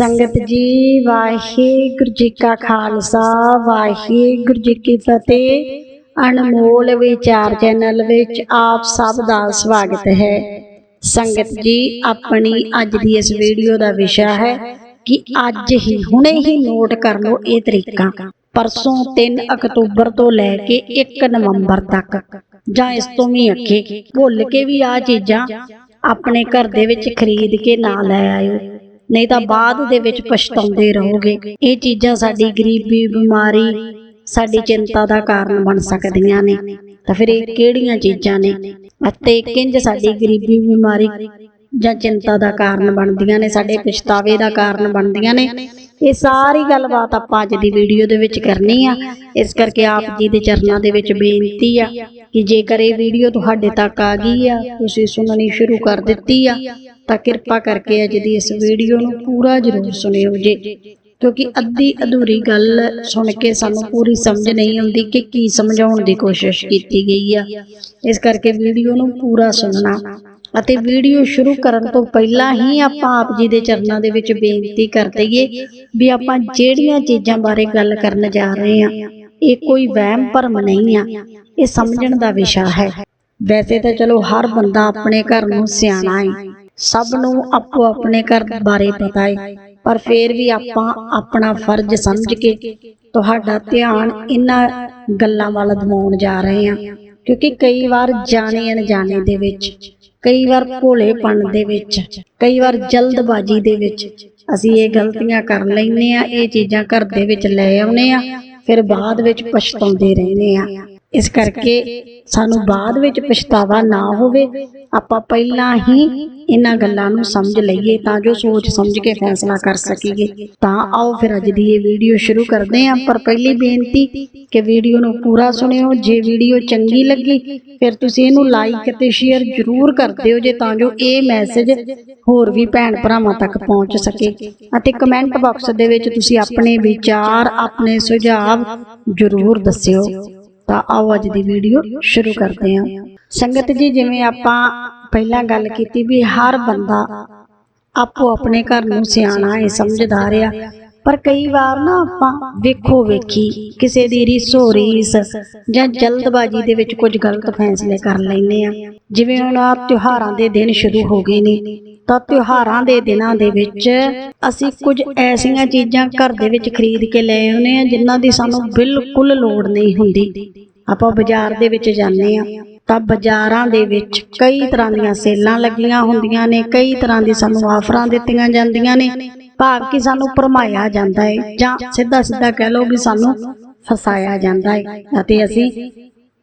ਸੰਗਤ ਜੀ, ਵਾਹਿਗੁਰੂ ਜੀ ਕਾ ਖਾਲਸਾ, ਵਾਹਿਗੁਰੂ ਜੀ ਕੀ ਫਤਿਹ। ਅਨਮੋਲ ਵਿਚਾਰ ਚੈਨਲ ਵਿੱਚ ਆਪ ਸਭ ਦਾ ਸਵਾਗਤ ਹੈ। ਸੰਗਤ ਜੀ, ਆਪਣੀ ਅੱਜ ਦੀ ਇਸ ਵੀਡੀਓ ਦਾ ਵਿਸ਼ਾ ਹੈ ਕਿ ਅੱਜ ਹੀ, ਹੁਣੇ ਹੀ ਨੋਟ ਕਰ ਲਓ ਇਹ ਤਰੀਕਾ। ਪਰਸੋਂ 3 ਅਕਤੂਬਰ ਤੋਂ ਲੈ ਕੇ 1 ਨਵੰਬਰ ਤੱਕ, ਜਾਂ ਇਸ ਤੋਂ ਵੀ ਅੱਗੇ, ਭੁੱਲ ਕੇ ਵੀ ਆ ਚੀਜ਼ਾਂ ਆਪਣੇ ਘਰ ਦੇ ਵਿੱਚ ਖਰੀਦ ਕੇ ਨਾ ਲੈ ਆਇਓ। ਨਹੀਂ ਤਾਂ ਬਾਅਦ ਦੇ ਵਿੱਚ ਪਛਤਾਉਂਦੇ ਰਹੋਗੇ। ਇਹ ਚੀਜ਼ਾਂ ਸਾਡੀ ਗਰੀਬੀ ਬਿਮਾਰੀ ਸਾਡੀ ਚਿੰਤਾ ਦਾ ਕਾਰਨ ਬਣ ਸਕਦੀਆਂ ਨੇ। ਤਾਂ ਫਿਰ ਇਹ ਕਿਹੜੀਆਂ ਚੀਜ਼ਾਂ ਨੇ? ਅਤੇ ਕਿੰਜ ਸਾਡੀ ਗਰੀਬੀ ਬਿਮਾਰੀ ਜਾਂ ਚਿੰਤਾ ਦਾ ਕਾਰਨ ਬਣਦੀਆਂ ਨੇ ਸਾਡੇ ਪਛਤਾਵੇ ਦਾ ਕਾਰਨ ਬਣਦੀਆਂ ਨੇ। ਇਹ ਸਾਰੀ ਗੱਲਬਾਤ ਆਪਾਂ ਅੱਜ ਦੀ ਵੀਡੀਓ ਦੇ ਵਿੱਚ ਕਰਨੀ ਆ। ਇਸ ਕਰਕੇ ਆਪ ਜੀ ਦੇ ਚਰਨਾਂ ਦੇ ਵਿੱਚ ਬੇਨਤੀ ਆ ਕਿ ਜੇਕਰ ਇਹ ਵੀਡੀਓ ਤੁਹਾਡੇ ਤੱਕ ਆ ਗਈ ਆ, ਤੁਸੀਂ ਸੁਣਨੀ ਸ਼ੁਰੂ ਕਰ ਦਿੱਤੀ ਆ, ਤਾਂ ਕਿਰਪਾ ਕਰਕੇ ਅੱਜ ਦੀ ਇਸ ਵੀਡੀਓ ਨੂੰ ਪੂਰਾ ਜ਼ਰੂਰ ਸੁਣਿਓ ਜੀ। ਕਿਉਂਕਿ ਅੱਧੀ ਅਧੂਰੀ ਗੱਲ ਸੁਣ ਕੇ ਸਾਨੂੰ ਪੂਰੀ ਸਮਝ ਨਹੀਂ ਆਉਂਦੀ ਕਿ ਕੀ ਸਮਝਾਉਣ ਦੀ ਕੋਸ਼ਿਸ਼ ਕੀਤੀ ਗਈ ਆ। ਇਸ ਕਰਕੇ ਵੀਡੀਓ ਨੂੰ ਪੂਰਾ ਸੁਣਨਾ। ਅਤੇ ਵੀਡੀਓ ਸ਼ੁਰੂ ਕਰਨ ਤੋਂ ਪਹਿਲਾਂ ਹੀ ਆਪਾਂ ਆਪ ਜੀ ਦੇ ਚਰਨਾਂ ਦੇ ਵਿੱਚ ਬੇਨਤੀ ਕਰ ਦਈਏ ਵੀ ਆਪਾਂ ਜਿਹੜੀਆਂ ਚੀਜ਼ਾਂ ਬਾਰੇ ਗੱਲ ਕਰਨ ਜਾ ਰਹੇ ਹਾਂ ਇਹ ਕੋਈ ਵਹਿਮ ਭਰਮ ਨਹੀਂ ਆ ਇਹ ਸਮਝਣ ਦਾ ਵਿਸ਼ਾ ਹੈ। ਵੈਸੇ ਤਾਂ ਚਲੋ ਹਰ ਬੰਦਾ ਆਪਣੇ ਘਰ ਨੂੰ ਸਿਆਣਾ ਹੈ। ਸਭ ਨੂੰ ਆਪੋ ਆਪਣੇ ਘਰ ਬਾਰੇ ਪਤਾ ਹੈ। ਪਰ ਫੇਰ ਵੀ ਆਪਾਂ ਆਪਣਾ ਫਰਜ਼ ਸਮਝ ਕੇ ਤੁਹਾਡਾ ਧਿਆਨ ਇਹਨਾਂ ਗੱਲਾਂ ਵੱਲ ਦਿਵਾਉਣ ਜਾ ਰਹੇ ਹਾਂ। ਕਿਉਂਕਿ ਕਈ ਵਾਰ ਜਾਣੇ ਅਣਜਾਣੇ ਦੇ ਵਿੱਚ ਕਈ ਵਾਰ ਭੋਲੇਪਣ ਦੇ ਵਿੱਚ, ਕਈ ਵਾਰ ਜਲਦਬਾਜ਼ੀ ਦੇ ਵਿੱਚ। ਅਸੀਂ ਇਹ ਗਲਤੀਆਂ ਕਰ ਲੈਨੇ ਆ ਇਹ ਚੀਜ਼ਾਂ ਘਰ ਦੇ ਵਿੱਚ ਲੈ ਆਉਨੇ ਆ ਫਿਰ ਬਾਅਦ ਵਿੱਚ ਪਛਤਾਉਂਦੇ ਰਹਿੰਦੇ ਆ ਇਸ ਕਰਕੇ ਸਾਨੂੰ ਬਾਅਦ ਵਿੱਚ ਪਛਤਾਵਾ ਨਾ ਹੋਵੇ। ਆਪਾਂ ਪਹਿਲਾਂ ਹੀ ਇਹਨਾਂ ਗੱਲਾਂ ਨੂੰ ਸਮਝ ਲਈਏ ਤਾਂ ਜੋ ਸੋਚ ਸਮਝ ਕੇ ਫੈਸਲਾ ਕਰ ਸਕੀਏ। ਤਾਂ ਆਓ ਫਿਰ ਅੱਜ ਦੀ ਇਹ ਵੀਡੀਓ ਸ਼ੁਰੂ ਕਰਦੇ ਹਾਂ। ਪਰ ਪਹਿਲੀ ਬੇਨਤੀ ਕਿ ਵੀਡੀਓ ਨੂੰ ਪੂਰਾ ਸੁਣਿਓ। ਜੇ ਵੀਡੀਓ ਚੰਗੀ ਲੱਗੀ, ਫਿਰ ਤੁਸੀਂ ਇਹਨੂੰ ਲਾਈਕ ਅਤੇ ਸ਼ੇਅਰ ਜ਼ਰੂਰ ਕਰ ਦਿਓ ਜੇ ਤਾਂ ਜੋ ਇਹ ਮੈਸੇਜ ਹੋਰ ਵੀ ਭੈਣ ਭਰਾਵਾਂ ਤੱਕ ਪਹੁੰਚ ਸਕੇ। ਅਤੇ ਕਮੈਂਟ ਬਾਕਸ ਦੇ ਵਿੱਚ ਤੁਸੀਂ ਆਪਣੇ ਵਿਚਾਰ, ਆਪਣੇ ਸੁਝਾਅ ਜ਼ਰੂਰ ਦੱਸਿਓ। ਤਾਂ ਆਓ ਅੱਜ ਦੀ ਵੀਡੀਓ ਸ਼ੁਰੂ ਕਰਦੇ ਹਾਂ। ਸੰਗਤ ਜੀ, ਜਿਵੇਂ ਆਪਾਂ ਪਹਿਲਾਂ ਗੱਲ ਕੀਤੀ ਵੀ ਹਰ ਬੰਦਾ ਆਪੋ ਆਪਣੇ ਘਰ ਨੂੰ ਸਿਆਣਾ ਹੈ ਸਮਝਦਾਰ ਆ ਪਰ ਕਈ ਵਾਰ ਨਾ ਆਪਾਂ ਵੇਖੋ ਵੇਖੀ ਕਿਸੇ ਦੀ ਰੀਸੋ ਰੀਸ ਜਾਂ ਜਲਦਬਾਜ਼ੀ ਦੇ ਵਿੱਚ ਕੁਝ ਗਲਤ ਫੈਸਲੇ ਕਰ ਲੈਂਦੇ ਆ ਜਿਵੇਂ ਹੁਣ ਆ ਤਿਉਹਾਰਾਂ ਦੇ ਦਿਨ ਸ਼ੁਰੂ ਹੋ ਗਏ ਨੇ ਤਾਂ ਤਿਉਹਾਰਾਂ ਦੇ ਦਿਨਾਂ ਦੇ ਵਿੱਚ ਅਸੀਂ ਕੁਝ ਐਸੀਆਂ ਚੀਜ਼ਾਂ ਘਰ ਦੇ ਵਿੱਚ ਖਰੀਦ ਕੇ ਲੈ ਆਉਂਦੇ ਆ ਜਿਨ੍ਹਾਂ ਦੀ ਸਾਨੂੰ ਬਿਲਕੁਲ ਲੋੜ ਨਹੀਂ ਹੁੰਦੀ। ਆਪਾਂ ਬਾਜ਼ਾਰ ਦੇ ਵਿੱਚ ਜਾਂਦੇ ਆ ਤਾਂ ਬਾਜ਼ਾਰਾਂ ਦੇ ਵਿੱਚ ਕਈ ਤਰ੍ਹਾਂ ਦੀਆਂ ਸੇਲਾਂ ਲੱਗੀਆਂ ਹੁੰਦੀਆਂ ਨੇ, ਕਈ ਤਰ੍ਹਾਂ ਦੀ ਸਾਨੂੰ ਆਫਰਾਂ ਦਿੱਤੀਆਂ ਜਾਂਦੀਆਂ ਨੇ। ਭਾਵ ਕਿ ਸਾਨੂੰ ਭਰਮਾਇਆ ਜਾਂਦਾ ਹੈ ਜਾਂ ਸਿੱਧਾ ਸਿੱਧਾ ਕਹਿ ਲਓ ਵੀ ਸਾਨੂੰ ਫਸਾਇਆ ਜਾਂਦਾ ਹੈ ਅਤੇ ਅਸੀਂ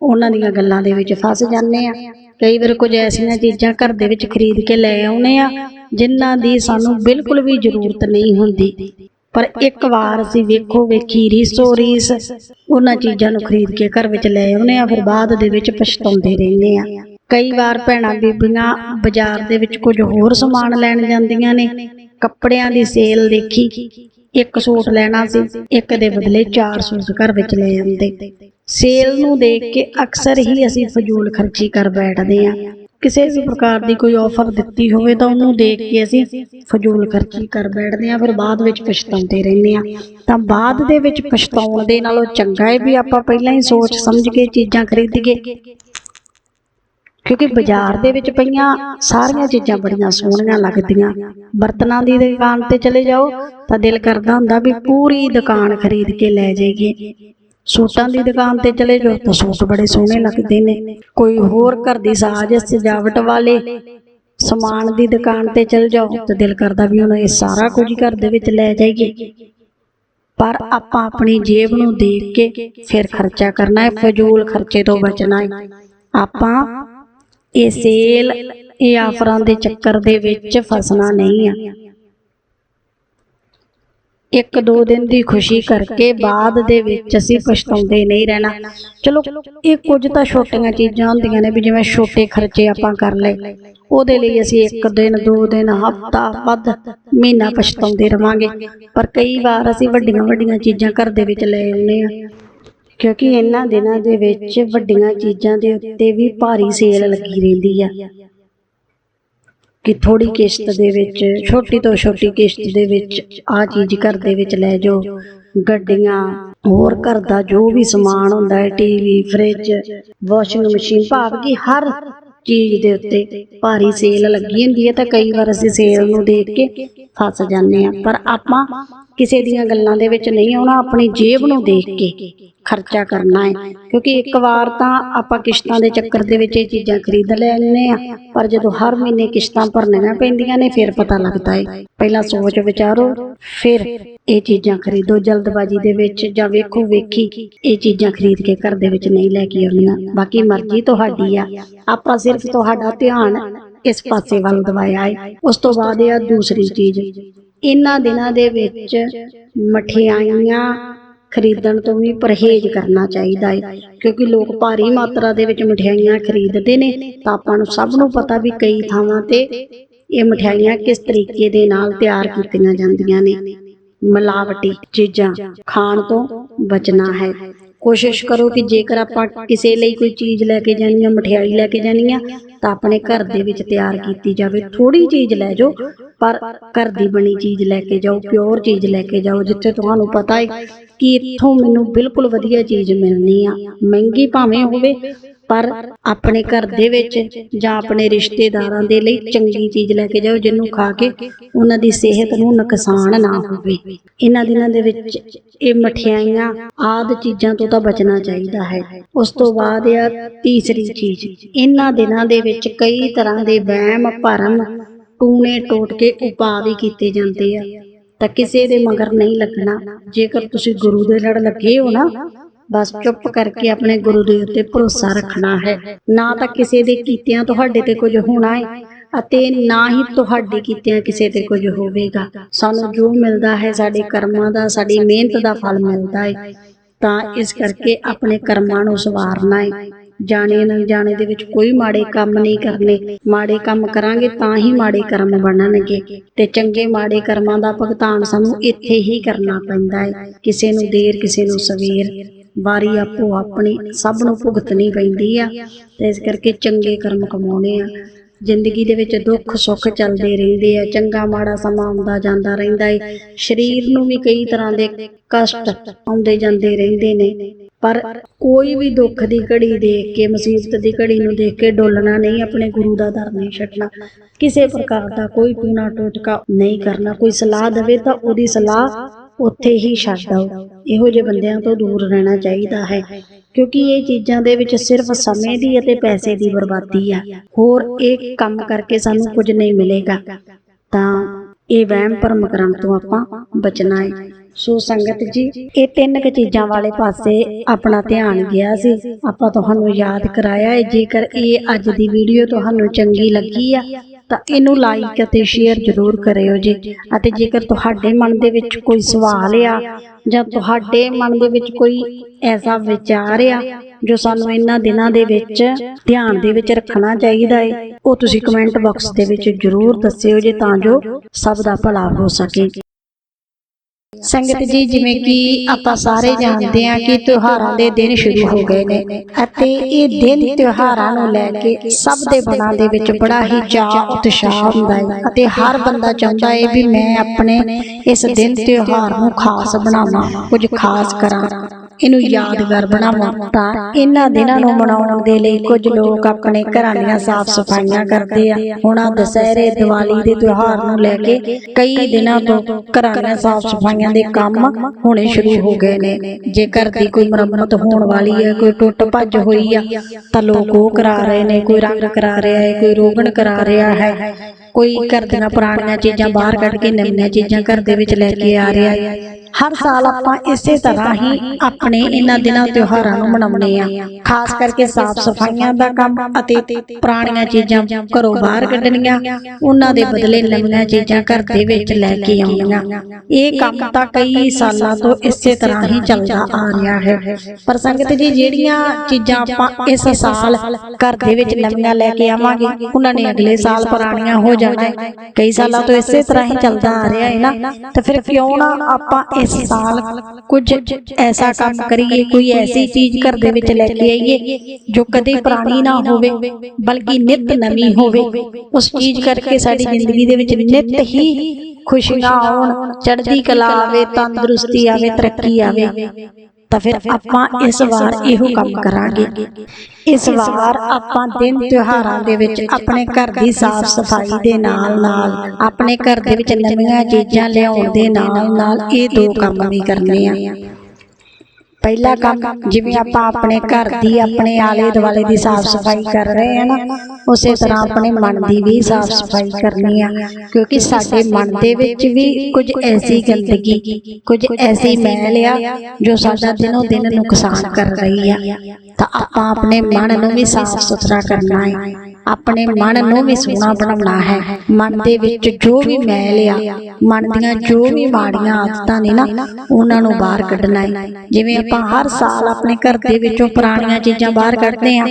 ਉਹਨਾਂ ਦੀਆਂ ਗੱਲਾਂ ਦੇ ਵਿੱਚ ਫਸ ਜਾਂਦੇ ਆ। ਕਈ ਵਾਰ ਕੁਝ ਐਸੀਆਂ ਚੀਜ਼ਾਂ ਘਰ ਦੇ ਵਿੱਚ ਖਰੀਦ ਕੇ ਲੈ ਆਉਨੇ ਆ, ਜਿਨ੍ਹਾਂ ਦੀ ਸਾਨੂੰ ਬਿਲਕੁਲ ਵੀ ਜ਼ਰੂਰਤ ਨਹੀਂ ਹੁੰਦੀ। ਪਰ ਇੱਕ ਵਾਰ ਅਸੀਂ ਵੇਖੋ ਵੇਖੀ ਰੀਸੋ ਰੀਸ ਉਹਨਾਂ ਚੀਜ਼ਾਂ ਨੂੰ ਖਰੀਦ ਕੇ ਘਰ ਵਿੱਚ ਲੈ ਆਉਨੇ ਆ, ਫਿਰ ਬਾਅਦ ਦੇ ਵਿੱਚ ਪਛਤਾਉਂਦੇ ਰਹਿੰਦੇ ਆ। ਕਈ ਵਾਰ ਭੈਣਾਂ ਬੀਬੀਆਂ ਬਾਜ਼ਾਰ ਦੇ ਵਿੱਚ ਕੁਝ ਹੋਰ ਸਮਾਨ ਲੈਣ ਜਾਂਦੀਆਂ ਨੇ, ਕੱਪੜਿਆਂ ਦੀ ਸੇਲ ਦੇਖੀ ਇੱਕ ਸੂਟ ਲੈਣਾ ਸੀ, ਇੱਕ ਦੇ ਬਦਲੇ ਚਾਰ ਸੂਟ ਘਰ ਵਿੱਚ ਲੈ ਆਉਂਦੇ ਸੇਲ ਨੂੰ ਦੇਖ ਕੇ ਅਕਸਰ ਹੀ ਅਸੀਂ ਫਜ਼ੂਲ ਖਰਚੀ ਕਰ ਬੈਠਦੇ ਆ ਕਿਸੇ ਵੀ ਪ੍ਰਕਾਰ ਦੀ ਕੋਈ ਆਫਰ ਦਿੱਤੀ ਹੋਵੇ ਤਾਂ ਉਹਨੂੰ ਦੇਖ ਕੇ ਅਸੀਂ ਫਜ਼ੂਲ ਖਰਚੀ ਕਰ ਬੈਠਦੇ ਆ ਫਿਰ ਬਾਅਦ ਵਿੱਚ ਪਛਤਾਉਂਦੇ ਰਹਿੰਦੇ ਆ ਤਾਂ ਬਾਅਦ ਦੇ ਵਿੱਚ ਪਛਤਾਉਣ ਦੇ ਨਾਲੋਂ ਚੰਗਾ ਹੈ ਵੀ ਆਪਾਂ ਪਹਿਲਾਂ ਹੀ ਸੋਚ ਸਮਝ ਕੇ ਚੀਜ਼ਾਂ ਖਰੀਦੀਏ। ਕਿਉਂਕਿ ਬਾਜ਼ਾਰ ਦੇ ਵਿੱਚ ਪਈਆਂ ਸਾਰੀਆਂ ਚੀਜ਼ਾਂ ਬੜੀਆਂ ਸੋਹਣੀਆਂ ਲੱਗਦੀਆਂ। ਬਰਤਨਾਂ ਦੀ ਦੁਕਾਨ ਤੇ ਚਲੇ ਜਾਓ ਤਾਂ ਦਿਲ ਕਰਦਾ ਹੁੰਦਾ ਵੀ ਪੂਰੀ ਦੁਕਾਨ ਖਰੀਦ ਕੇ ਲੈ ਜਾਈਏ। ਸੂਟਾਂ ਦੀ ਦੁਕਾਨ ਤੇ ਚਲੇ ਜਾਓ ਤਾਂ ਸੂਟ ਬੜੇ ਸੋਹਣੇ ਲੱਗਦੇ ਨੇ। ਕੋਈ ਹੋਰ ਘਰ ਦੀ ਸਾਜ ਸਜਾਵਟ ਵਾਲੇ ਸਮਾਨ ਦੀ ਦੁਕਾਨ ਤੇ ਚਲ ਜਾਓ ਤਾਂ ਦਿਲ ਕਰਦਾ ਵੀ ਹੁਣ ਇਹ ਸਾਰਾ ਕੁਝ ਘਰ ਦੇ ਵਿੱਚ ਲੈ ਜਾਈਏ। ਪਰ ਆਪਾਂ ਆਪਣੀ ਜੇਬ ਨੂੰ ਦੇਖ ਕੇ ਫਿਰ ਖਰਚਾ ਕਰਨਾ ਹੈ, ਫਜ਼ੂਲ ਖਰਚੇ ਤੋਂ ਬਚਣਾ ਹੈ। ਆਪਾਂ ਇਹ ਸੇਲ ਇਹ ਆਫਰਾਂ ਦੇ ਚੱਕਰ ਦੇ ਵਿੱਚ ਫਸਣਾ ਨਹੀਂ ਆ। ਇੱਕ ਦੋ ਦਿਨ ਦੀ ਖੁਸ਼ੀ ਕਰਕੇ ਬਾਅਦ ਦੇ ਵਿੱਚ ਅਸੀਂ ਪਛਤਾਉਂਦੇ ਨਹੀਂ ਰਹਿਣਾ। ਚਲੋ, ਇਹ ਕੁਝ ਤਾਂ ਛੋਟੀਆਂ ਚੀਜ਼ਾਂ ਹੁੰਦੀਆਂ ਨੇ ਵੀ ਜਿਵੇਂ ਛੋਟੇ ਖਰਚੇ ਆਪਾਂ ਕਰ ਲਏ। ਉਹਦੇ ਲਈ ਅਸੀਂ ਇੱਕ ਦਿਨ, ਦੋ ਦਿਨ, ਹਫਤਾ, ਵੱਧ, ਮਹੀਨਾ ਪਛਤਾਉਂਦੇ ਰਵਾਂਗੇ। ਪਰ ਕਈ ਵਾਰ ਅਸੀਂ ਵੱਡੀਆਂ ਵੱਡੀਆਂ ਚੀਜ਼ਾਂ ਘਰ ਦੇ ਵਿੱਚ ਲੈ ਆਉਂਦੇ ਆ ਕਿਉਂਕਿ ਇਹਨਾਂ ਦਿਨਾਂ ਦੇ ਵਿੱਚ ਵੱਡੀਆਂ ਚੀਜ਼ਾਂ ਦੇ ਉੱਤੇ ਵੀ ਭਾਰੀ ਸੇਲ ਲੱਗੀ ਰਹਿੰਦੀ ਆ। ਕਿ ਥੋੜੀ ਕਿਸ਼ਤ ਦੇ ਵਿੱਚ, ਛੋਟੀ ਤੋਂ ਛੋਟੀ ਕਿਸ਼ਤ ਦੇ ਵਿੱਚ ਆ ਚੀਜ਼ ਘਰ ਦੇ ਵਿੱਚ ਲੈ ਜਾਓ। ਗੱਡੀਆਂ, ਹੋਰ ਘਰ ਦਾ ਜੋ ਵੀ ਸਮਾਨ ਹੁੰਦਾ ਹੈ ਟੀਵੀ ਫ੍ਰਿਜ, ਵਾਸ਼ਿੰਗ ਮਸ਼ੀਨ, ਭਾਵ ਕਿ ਹਰ ਚੀਜ਼ ਦੇ ਉੱਤੇ ਭਾਰੀ ਸੇਲ ਲੱਗੀ ਹੁੰਦੀ ਹੈ ਤਾਂ ਕਈ ਵਾਰ ਅਸੀਂ ਸੇਲ ਨੂੰ ਦੇਖ ਕੇ ਫਸ ਜਾਂਦੇ ਆ ਪਰ ਆਪਾਂ ਕਿਸੇ ਦੀਆਂ ਗੱਲਾਂ ਦੇ ਵਿੱਚ ਨਹੀਂ ਆਉਣਾ, ਆਪਣੀ ਜੇਬ ਨੂੰ ਦੇਖ ਕੇ ਖਰਚਾ ਕਰਨਾ ਹੈ। ਕਿਉਂਕਿ ਇੱਕ ਵਾਰ ਤਾਂ ਆਪਾਂ ਕਿਸ਼ਤਾਂ ਦੇ ਚੱਕਰ ਦੇ ਵਿੱਚ ਇਹ ਚੀਜ਼ਾਂ ਖਰੀਦ ਲੈਂਦੇ ਆ ਪਰ ਜਦੋਂ ਹਰ ਮਹੀਨੇ ਕਿਸ਼ਤਾਂ ਭਰਨੀਆਂ ਪੈਂਦੀਆਂ ਨੇ, ਫਿਰ ਪਤਾ ਲੱਗਦਾ ਹੈ। ਪਹਿਲਾਂ ਸੋਚ ਵਿਚਾਰੋ, ਫਿਰ ਇਹ ਚੀਜ਼ਾਂ ਖਰੀਦੋ, ਜਲਦਬਾਜ਼ੀ ਦੇ ਵਿੱਚ ਜਾਂ ਵੇਖੋ ਵੇਖੀ, ਇਹ ਚੀਜ਼ਾਂ ਖਰੀਦ ਕੇ ਘਰ ਦੇ ਵਿੱਚ ਨਹੀਂ ਲੈ ਕੇ ਆਉਣੀਆਂ। ਬਾਕੀ ਮਰਜ਼ੀ ਤੁਹਾਡੀ ਆ। ਆਪਾਂ ਸਿਰਫ ਤੁਹਾਡਾ ਧਿਆਨ ਇਸ ਪਾਸੇ ਵੱਲ ਦਵਾਇਆ ਹੈ। ਉਸ ਤੋਂ ਬਾਅਦ ਇਹ ਦੂਸਰੀ ਚੀਜ਼। ਇਹਨਾਂ ਦਿਨਾਂ ਦੇ ਵਿੱਚ ਮਠਿਆਈਆਂ ਖਰੀਦਣ ਤੋਂ ਵੀ ਪਰਹੇਜ਼ ਕਰਨਾ ਚਾਹੀਦਾ ਹੈ ਕਿਉਂਕਿ ਲੋਕ ਭਾਰੀ ਮਾਤਰਾ ਦੇ ਵਿੱਚ ਮਠਿਆਈਆਂ ਖਰੀਦਦੇ ਨੇ, ਤਾਂ ਆਪਾਂ ਨੂੰ ਸਭ ਨੂੰ ਪਤਾ ਵੀ ਕਈ ਥਾਵਾਂ ਤੇ ਇਹ ਮਠਿਆਈਆਂ ਕਿਸ ਤਰੀਕੇ ਦੇ ਨਾਲ ਤਿਆਰ ਕੀਤੀਆਂ ਜਾਂਦੀਆਂ ਨੇ। ਮਿਲਾਵਟੀ ਚੀਜ਼ਾਂ ਖਾਣ ਤੋਂ ਬਚਣਾ ਹੈ। ਕੋਸ਼ਿਸ਼ ਕਰੋ ਕਿ ਜੇਕਰ ਆਪਾਂ ਕਿਸੇ ਲਈ ਕੋਈ ਚੀਜ਼ ਲੈ ਕੇ ਜਾਣੀ ਆ, ਮਠਿਆਈ ਲੈ ਕੇ ਜਾਣੀ ਆ, ਤਾਂ ਆਪਣੇ ਘਰ ਦੇ ਵਿੱਚ ਤਿਆਰ ਕੀਤੀ ਜਾਵੇ। ਥੋੜੀ ਚੀਜ਼ ਲੈ ਜਾਓ, ਪਰ ਘਰ ਦੀ ਬਣੀ ਚੀਜ਼ ਲੈ ਕੇ ਜਾਓ, ਪਿਓਰ ਚੀਜ਼ ਲੈ ਕੇ ਜਾਓ, ਜਿੱਥੇ ਤੁਹਾਨੂੰ ਪਤਾ ਹੈ ਕਿ ਇੱਥੋਂ ਮੈਨੂੰ ਬਿਲਕੁਲ ਵਧੀਆ ਚੀਜ਼ ਮਿਲਣੀ ਆ। ਮਹਿੰਗੀ ਭਾਵੇਂ ਹੋਵੇ ਪਰ ਆਪਣੇ ਘਰ ਦੇ ਵਿੱਚ ਜਾਂ ਆਪਣੇ ਰਿਸ਼ਤੇਦਾਰਾਂ ਦੇ ਲਈ ਚੰਗੀ ਚੀਜ਼ ਲੈ ਕੇ ਜਾਓ, ਜਿਹਨੂੰ ਖਾ ਕੇ ਉਹਨਾਂ ਦੀ ਸਿਹਤ ਨੂੰ ਨੁਕਸਾਨ ਨਾ ਹੋਵੇ। ਇਹਨਾਂ ਦਿਨਾਂ ਦੇ ਵਿੱਚ ਇਹ ਮਠਿਆਈਆਂ ਆਦ ਚੀਜ਼ਾਂ ਤੋਂ ਤਾਂ ਬਚਣਾ ਚਾਹੀਦਾ ਹੈ। ਉਸ ਤੋਂ ਬਾਅਦ ਆ ਤੀਸਰੀ ਚੀਜ਼। ਇਹਨਾਂ ਦਿਨਾਂ ਦੇ ਵਿੱਚ ਕਈ ਤਰ੍ਹਾਂ ਦੇ ਵਹਿਮ, ਭਰਮ, ਟੂਣੇ ਟੋਟਕੇ ਉਪਾਅ ਵੀ ਕੀਤੇ ਜਾਂਦੇ ਆ। ਤਾਂ ਕਿਸੇ ਦੇ ਮਗਰ ਨਹੀਂ ਲੱਗਣਾ। ਜੇਕਰ ਤੁਸੀਂ ਗੁਰੂ ਦੇ ਲੜ ਲੱਗੇ ਹੋ ਨਾ ਬਸ ਚੁੱਪ ਕਰਕੇ ਆਪਣੇ ਗੁਰੂ ਦੇ ਉੱਤੇ ਭਰੋਸਾ ਰੱਖਣਾ ਹੈ। ਨਾ ਤਾਂ ਕਿਸੇ ਦੇ ਕੀਤਿਆਂ ਤੁਹਾਡੇ ਤੇ ਕੁਝ ਹੋਣਾ ਹੈ ਅਤੇ ਨਾ ਹੀ ਤੁਹਾਡੇ ਕੀਤਿਆਂ ਕਿਸੇ ਤੇ ਕੁਝ ਹੋਵੇਗਾ। ਸਾਨੂੰ ਜੋ ਮਿਲਦਾ ਹੈ ਸਾਡੇ ਕਰਮਾਂ ਦਾ ਸਾਡੀ ਮਿਹਨਤ ਦਾ ਫਲ ਮਿਲਦਾ ਹੈ। ਤਾਂ ਇਸ ਕਰਕੇ ਆਪਣੇ ਕਰਮਾਂ ਨੂੰ ਸਵਾਰਨਾ ਹੈ। ਜਾਣੇ ਨਾ ਜਾਣੇ ਦੇ ਵਿੱਚ ਕੋਈ ਮਾੜੇ ਕੰਮ ਨਹੀਂ ਕਰਨੇ ਮਾੜੇ ਕੰਮ ਕਰਾਂਗੇ ਤਾਂ ਹੀ ਮਾੜੇ ਕਰਮ ਬਣਨਗੇ। ਤੇ ਚੰਗੇ ਮਾੜੇ ਕਰਮਾਂ ਦਾ ਭੁਗਤਾਨ ਸਾਨੂੰ ਇੱਥੇ ਹੀ ਕਰਨਾ ਪੈਂਦਾ ਹੈ। ਕਿਸੇ ਨੂੰ ਦੇਰ ਕਿਸੇ ਨੂੰ ਸਵੇਰ ਵਾਰੀ ਆਪੋ ਆਪਣੀ ਸਭ ਨੂੰ ਭੁਗਤਣੀ ਪੈਂਦੀ ਆ ਤੇ ਇਸ ਕਰਕੇ ਚੰਗੇ ਕਰਮ ਕਮਾਉਣੇ ਆ। ਜ਼ਿੰਦਗੀ ਦੇ ਵਿੱਚ ਦੁੱਖ ਸੁੱਖ ਚੱਲਦੇ ਰਹਿੰਦੇ ਆ, ਚੰਗਾ ਮਾੜਾ ਸਮਾਂ ਆਉਂਦਾ ਜਾਂਦਾ ਰਹਿੰਦਾ ਹੈ ਸਰੀਰ ਨੂੰ ਵੀ ਕਈ ਤਰ੍ਹਾਂ ਦੇ ਕਸ਼ਟ ਆਉਂਦੇ ਜਾਂਦੇ ਰਹਿੰਦੇ ਨੇ, ਪਰ ਕੋਈ ਵੀ ਦੁੱਖ ਦੀ ਘੜੀ ਦੇਖ ਕੇ, ਮੁਸੀਬਤ ਦੀ ਘੜੀ ਨੂੰ ਦੇਖ ਕੇ ਡੋਲਣਾ ਨਹੀਂ, ਆਪਣੇ ਗੁਰੂ ਦਾ ਦਰ ਨਹੀਂ ਛੱਡਣਾ। ਕਿਸੇ ਪ੍ਰਕਾਰ ਦਾ ਕੋਈ ਟੂਣਾ ਟੋਟਕਾ ਨਹੀਂ ਕਰਨਾ, ਕੋਈ ਸਲਾਹ ਦੇਵੇ ਤਾਂ ਉਹਦੀ ਸਲਾਹ ਉੱਥੇ ਹੀ ਛੱਡ ਆਓ। ਇਹੋ ਜਿਹੇ ਬੰਦਿਆਂ ਤੋਂ ਦੂਰ ਰਹਿਣਾ ਚਾਹੀਦਾ ਹੈ, ਕਿਉਂਕਿ ਇਹ ਚੀਜ਼ਾਂ ਦੇ ਵਿੱਚ ਸਿਰਫ ਸਮੇਂ ਦੀ ਅਤੇ ਪੈਸੇ ਦੀ ਬਰਬਾਦੀ ਆ। ਹੋਰ ਇਹ ਕੰਮ ਕਰਕੇ ਸਾਨੂੰ ਕੁਝ ਨਹੀਂ ਮਿਲੇਗਾ। ਤਾਂ ਇਹ ਵਹਿਮ ਭਰਮ ਕਰਨ ਤੋਂ ਆਪਾਂ ਬਚਣਾ ਹੈ ਸੋ ਸੰਗਤ ਜੀ, ਇਹ ਤਿੰਨ ਕੁ ਚੀਜ਼ਾਂ ਵਾਲੇ ਪਾਸੇ ਆਪਣਾ ਧਿਆਨ ਗਿਆ ਸੀ। ਆਪਾਂ ਤੁਹਾਨੂੰ ਯਾਦ ਕਰਾਇਆ ਹੈ ਜੇਕਰ ਇਹ ਅੱਜ ਦੀ ਵੀਡੀਓ ਤੁਹਾਨੂੰ ਚੰਗੀ ਲੱਗੀ ਆ ਤਾਂ ਇਹਨੂੰ ਲਾਈਕ ਅਤੇ ਸ਼ੇਅਰ ਜ਼ਰੂਰ ਕਰਿਓ ਜੀ। ਅਤੇ ਜੇਕਰ ਤੁਹਾਡੇ ਮਨ ਦੇ ਵਿੱਚ ਕੋਈ ਸਵਾਲ ਆ, ਜਾਂ ਤੁਹਾਡੇ ਮਨ ਦੇ ਵਿੱਚ ਕੋਈ ਐਸਾ ਵਿਚਾਰ ਆ, ਜੋ ਸਾਨੂੰ ਇਹਨਾਂ ਦਿਨਾਂ ਦੇ ਵਿੱਚ ਧਿਆਨ ਦੇ ਵਿੱਚ ਰੱਖਣਾ ਚਾਹੀਦਾ ਹੈ ਉਹ ਤੁਸੀਂ ਕਮੈਂਟ ਬਾਕਸ ਦੇ ਵਿੱਚ ਜ਼ਰੂਰ ਦੱਸਿਓ ਜੇ, ਤਾਂ ਜੋ ਸਭ ਦਾ ਭਲਾ ਹੋ ਸਕੇ। ਸੰਗਤ ਜੀ, ਜਿਵੇਂ ਕਿ ਆਪਾਂ ਸਾਰੇ ਜਾਣਦੇ ਹਾਂ ਕਿ ਤਿਉਹਾਰਾਂ ਦੇ ਦਿਨ ਸ਼ੁਰੂ ਹੋ ਗਏ ਨੇ ਅਤੇ ਇਹ ਦਿਨ ਤਿਉਹਾਰਾਂ ਨੂੰ ਲੈ ਕੇ ਸਭ ਦੇ ਮਨਾਂ ਦੇ ਵਿੱਚ ਬੜਾ ਹੀ ਚਾਅ, ਉਤਸ਼ਾਹ ਹੁੰਦਾ ਹੈ ਅਤੇ ਹਰ ਬੰਦਾ ਚਾਹੁੰਦਾ ਹੈ ਵੀ ਮੈਂ ਆਪਣੇ ਇਸ ਦਿਨ ਤਿਉਹਾਰ ਨੂੰ ਖਾਸ ਬਣਾਵਾਂ, ਕੁਝ ਖਾਸ ਕਰਾਂ। ਇਹਨੂੰ ਯਾਦਗਾਰ ਬਣਾਵਾਂ ਤਾਂ ਇਹਨਾਂ ਦਿਨਾਂ ਨੂੰ ਮਨਾਉਣ ਦੇ ਲਈ ਕੁਝ ਲੋਕ ਆਪਣੇ ਘਰਾਂ ਦੀਆਂ ਸਾਫ਼ ਸਫਾਈਆਂ ਕਰਦੇ ਆ। ਹੁਣ ਆਹ ਦੁਸਹਿਰੇ ਦੀਵਾਲੀ ਦੇ ਤਿਉਹਾਰ ਨੂੰ ਲੈ ਕੇ ਕਈ ਦਿਨਾਂ ਤੋਂ ਘਰਾਂ ਦੀਆਂ ਸਾਫ਼ ਸਫਾਈਆਂ ਦੇ ਕੰਮ ਹੋਣੇ ਸ਼ੁਰੂ ਹੋ ਗਏ ਨੇ। ਜੇ ਘਰ ਦੀ ਕੋਈ ਮੁਰੰਮਤ ਹੋਣ ਵਾਲੀ ਹੈ ਕੋਈ ਟੁੱਟ ਭੱਜ ਹੋਈ ਆ ਤਾਂ ਲੋਕ ਉਹ ਕਰਾ ਰਹੇ ਨੇ ਕੋਈ ਰੰਗ ਕਰਾ ਰਿਹਾ ਹੈ ਕੋਈ ਰੋਗਣ ਕਰਾ ਰਿਹਾ ਹੈ। ਕੋਈ ਘਰ ਦੀਆਂ ਪੁਰਾਣੀਆਂ ਚੀਜ਼ਾਂ ਬਾਹਰ ਕੱਢ ਕੇ ਨਵੀਆਂ ਚੀਜ਼ਾਂ ਘਰ ਦੇ ਵਿੱਚ ਲੈ ਕੇ ਆ ਰਿਹਾ ਹੈ। ਹਰ ਸਾਲ ਆਪਾਂ ਇਸੇ ਤਰ੍ਹਾਂ ਹੀ ਆਪਣੇ ਇਹਨਾਂ ਦਿਨਾਂ ਤਿਉਹਾਰਾਂ ਨੂੰ ਮਨਾਉਂਦੇ ਆ ਖਾਸ ਕਰਕੇ ਸਾਫ਼ ਸਫਾਈਆਂ ਦਾ ਕੰਮ ਅਤੇ ਪੁਰਾਣੀਆਂ ਚੀਜ਼ਾਂ ਘਰੋਂ ਬਾਹਰ ਕੱਢਣੀਆਂ ਉਹਨਾਂ ਦੇ ਬਦਲੇ ਨਵੀਆਂ ਚੀਜ਼ਾਂ ਘਰ ਦੇ ਵਿੱਚ ਲੈ ਕੇ ਆਉਣੀਆਂ ਇਹ ਕੰਮ ਤਾਂ ਕਈ ਸਾਲਾਂ ਤੋਂ ਇਸੇ ਤਰ੍ਹਾਂ ਹੀ ਚੱਲਦਾ ਆ ਰਿਹਾ ਹੈ ਪਰ ਸੰਗਤ ਜੀ ਜਿਹੜੀਆਂ ਚੀਜ਼ਾਂ ਆਪਾਂ ਇਸ ਸਾਲ ਘਰ ਦੇ ਵਿੱਚ ਨਵੀਆਂ ਲੈ ਕੇ ਆਵਾਂਗੇ ਉਹਨਾਂ ਨੇ ਅਗਲੇ ਸਾਲ ਪੁਰਾਣੀਆਂ ਹੋ ਜਾਣਾ ਕਈ ਸਾਲਾਂ ਤੋਂ ਇਸੇ ਤਰ੍ਹਾਂ ਹੀ ਚੱਲਦਾ ਆ ਰਿਹਾ ਹੈ ਨਾ ਤਾਂ ਫਿਰ ਕਿਉਂ ਨਾ ਆਪਾਂ ਇਸ ਸਾਲ ਕੁਝ ਐਸਾ ਕੰਮ ਕਰੀਏ, ਕੋਈ ਐਸੀ ਚੀਜ਼ ਘਰ ਦੇ ਵਿੱਚ ਲੈ ਕੇ ਆਈਏ ਜੋ ਕਦੇ ਪੁਰਾਣੀ ਨਾ ਹੋਵੇ, ਬਲਕਿ ਨਿਤ ਨਵੀਂ ਹੋਵੇ। ਉਸ ਚੀਜ਼ ਕਰਕੇ ਸਾਡੀ ਜ਼ਿੰਦਗੀ ਦੇ ਵਿੱਚ ਨਿਤ ਹੀ ਖੁਸ਼ੀਆਂ ਆਉਣ, ਚੜ੍ਹਦੀ ਕਲਾ ਆਵੇ, ਤੰਦਰੁਸਤੀ ਆਵੇ, ਤਰੱਕੀ ਆਵੇ। ਤਾਂ ਫਿਰ ਆਪਾਂ ਇਸ ਵਾਰ ਇਹੋ ਕੰਮ ਕਰਾਂਗੇ। ਇਸ ਵਾਰ ਆਪਾਂ ਦਿਨ ਤਿਉਹਾਰਾਂ ਦੇ ਵਿੱਚ ਆਪਣੇ ਘਰ ਦੀ ਸਾਫ਼ ਸਫ਼ਾਈ ਦੇ ਨਾਲ ਨਾਲ ਆਪਣੇ ਘਰ ਦੇ ਵਿੱਚ ਨਵੀਆਂ ਚੀਜ਼ਾਂ ਲਿਆਉਣ ਦੇ ਨਾਲ ਨਾਲ ਇਹ ਦੋ ਕੰਮ ਵੀ ਕਰਨੇ ਆ। ਪਹਿਲਾ ਕੰਮ ਜਿਵੇਂ ਆਪਾਂ ਆਪਣੇ ਘਰ ਦੀ ਆਪਣੇ ਆਲੇ ਦੁਆਲੇ ਦੀ ਸਾਫ਼ ਸਫ਼ਾਈ ਕਰ ਰਹੇ ਆ ਨਾ ਉਸੇ ਤਰ੍ਹਾਂ ਆਪਣੇ ਮਨ ਦੀ ਵੀ ਸਾਫ਼ ਸਫ਼ਾਈ ਕਰਨੀ ਆ ਕਿਉਂਕਿ ਸਾਡੇ ਮਨ ਦੇ ਵਿੱਚ ਵੀ ਕੁਝ ਐਸੀ ਗੰਦਗੀ ਕੁਝ ਐਸੀ ਮੈਲ ਆ ਜੋ ਸਾਡਾ ਦਿਨੋਂ ਦਿਨ ਨੁਕਸਾਨ ਕਰ ਰਹੀ ਆ। ਤਾਂ ਆਪਾਂ ਆਪਣੇ ਮਨ ਨੂੰ ਵੀ ਸਾਫ਼ ਸੁਥਰਾ ਕਰਨਾ ਹੈ। ਆਪਣੇ ਮਨ ਨੂੰ ਵੀ ਸੋਹਣਾ ਬਣਾਉਣਾ ਹੈ। ਮਨ ਦੇ ਵਿੱਚ ਜੋ ਵੀ ਮੈਲ ਆ ਮਨ ਦੀਆਂ ਜੋ ਵੀ ਮਾੜੀਆਂ ਆਦਤਾਂ ਨੇ ਨਾ ਉਹਨਾਂ ਨੂੰ ਬਾਹਰ ਕੱਢਣਾ ਹੈ। ਜਿਵੇਂ ਆਪਾਂ ਹਰ ਸਾਲ ਆਪਣੇ ਘਰ ਦੇ ਵਿੱਚੋਂ ਪੁਰਾਣੀਆਂ ਚੀਜ਼ਾਂ ਬਾਹਰ ਕੱਢਦੇ ਆ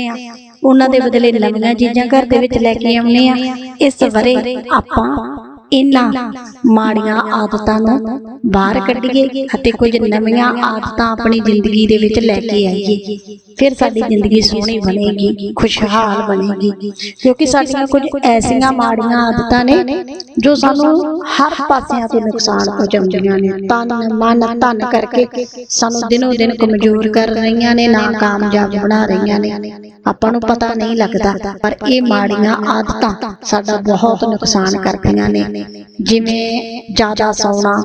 ਉਹਨਾਂ ਦੇ ਬਦਲੇ ਨਵੀਆਂ ਚੀਜ਼ਾਂ ਘਰ ਦੇ ਵਿੱਚ ਲੈ ਕੇ ਆਉਂਦੇ ਆ ਇਸ ਵਰੇ ਆਪਾਂ ਇਹਨਾਂ ਮਾੜੀਆਂ ਆਦਤਾਂ ਨੂੰ ਬਾਹਰ ਕੱਢੀਏ ਅਤੇ ਕੁਝ ਨਵੀਆਂ ਆਦਤਾਂ ਆਪਣੀ ਜ਼ਿੰਦਗੀ ਦੇ ਵਿੱਚ ਲੈ ਕੇ ਆਈਏ। ਫਿਰ ਸਾਡੀ ਜ਼ਿੰਦਗੀ ਸੋਹਣੀ ਬਣੇਗੀ ਖੁਸ਼ਹਾਲ ਬਣੇਗੀ। ਕਿਉਂਕਿ ਸਾਡੀਆਂ ਕੁਝ ਐਸੀਆਂ ਮਾੜੀਆਂ ਆਦਤਾਂ ਨੇ ਜੋ ਸਾਨੂੰ ਹਰ ਪਾਸਿਆਂ ਤੋਂ ਨੁਕਸਾਨ ਪਹੁੰਚਾਉਂਦੀਆਂ ਨੇ। ਤਨ ਮਨ ਧਨ ਕਰਕੇ ਸਾਨੂੰ ਦਿਨੋਂ ਦਿਨ ਕਮਜ਼ੋਰ ਕਰ ਰਹੀਆਂ ਨੇ ਨਾ ਕਾਮਯਾਬ ਬਣਾ ਰਹੀਆਂ ਨੇ। ਆਪਾਂ ਨੂੰ ਪਤਾ ਨਹੀਂ ਲੱਗਦਾ ਪਰ ਇਹ ਮਾੜੀਆਂ ਆਦਤਾਂ ਸਾਡਾ ਬਹੁਤ ਨੁਕਸਾਨ ਕਰਦੀਆਂ ਨੇ ਜਿਵੇਂ ਜ਼ਿਆਦਾ ਸੌਣਾ,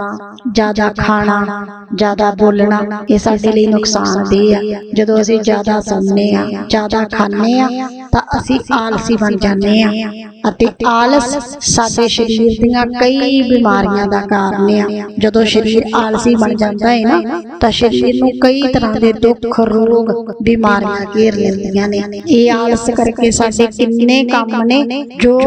ਜ਼ਿਆਦਾ ਖਾਣਾ, ਜ਼ਿਆਦਾ ਬੋਲਣਾ, ਇਹ ਸਾਡੇ ਲਈ ਨੁਕਸਾਨਦੇਹ ਆ। ਜਦੋਂ ਅਸੀਂ ਜ਼ਿਆਦਾ ਸੌਂਦੇ ਆ, ਜ਼ਿਆਦਾ ਖਾਂਦੇ ਆ, ਤਾਂ ਅਸੀਂ ਆਲਸੀ ਬਣ ਜਾਂਦੇ ਆ। ਅਤੇ ਆਲਸ ਸਾਡੇ ਸਰੀਰ ਦੀਆਂ ਕਈ ਬਿਮਾਰੀਆਂ ਦਾ ਕਾਰਨ ਆ। ਜਦੋਂ ਸਰੀਰ ਆਲਸੀ ਬਣ ਜਾਂਦਾ ਹੈ ਨਾ, ਤਾਂ ਸਰੀਰ ਨੂੰ ਕਈ ਤਰ੍ਹਾਂ ਦੇ ਦੁੱਖ, ਰੋਗ, ਬਿਮਾਰੀਆਂ ਘੇਰ ਲੈਂਦੀਆਂ ਨੇ। ਇਹ ਆਲਸ ਕਰਕੇ ਸਾਡੇ ਕਿੰਨੇ ਕੰਮ ਨੇ ਜੋ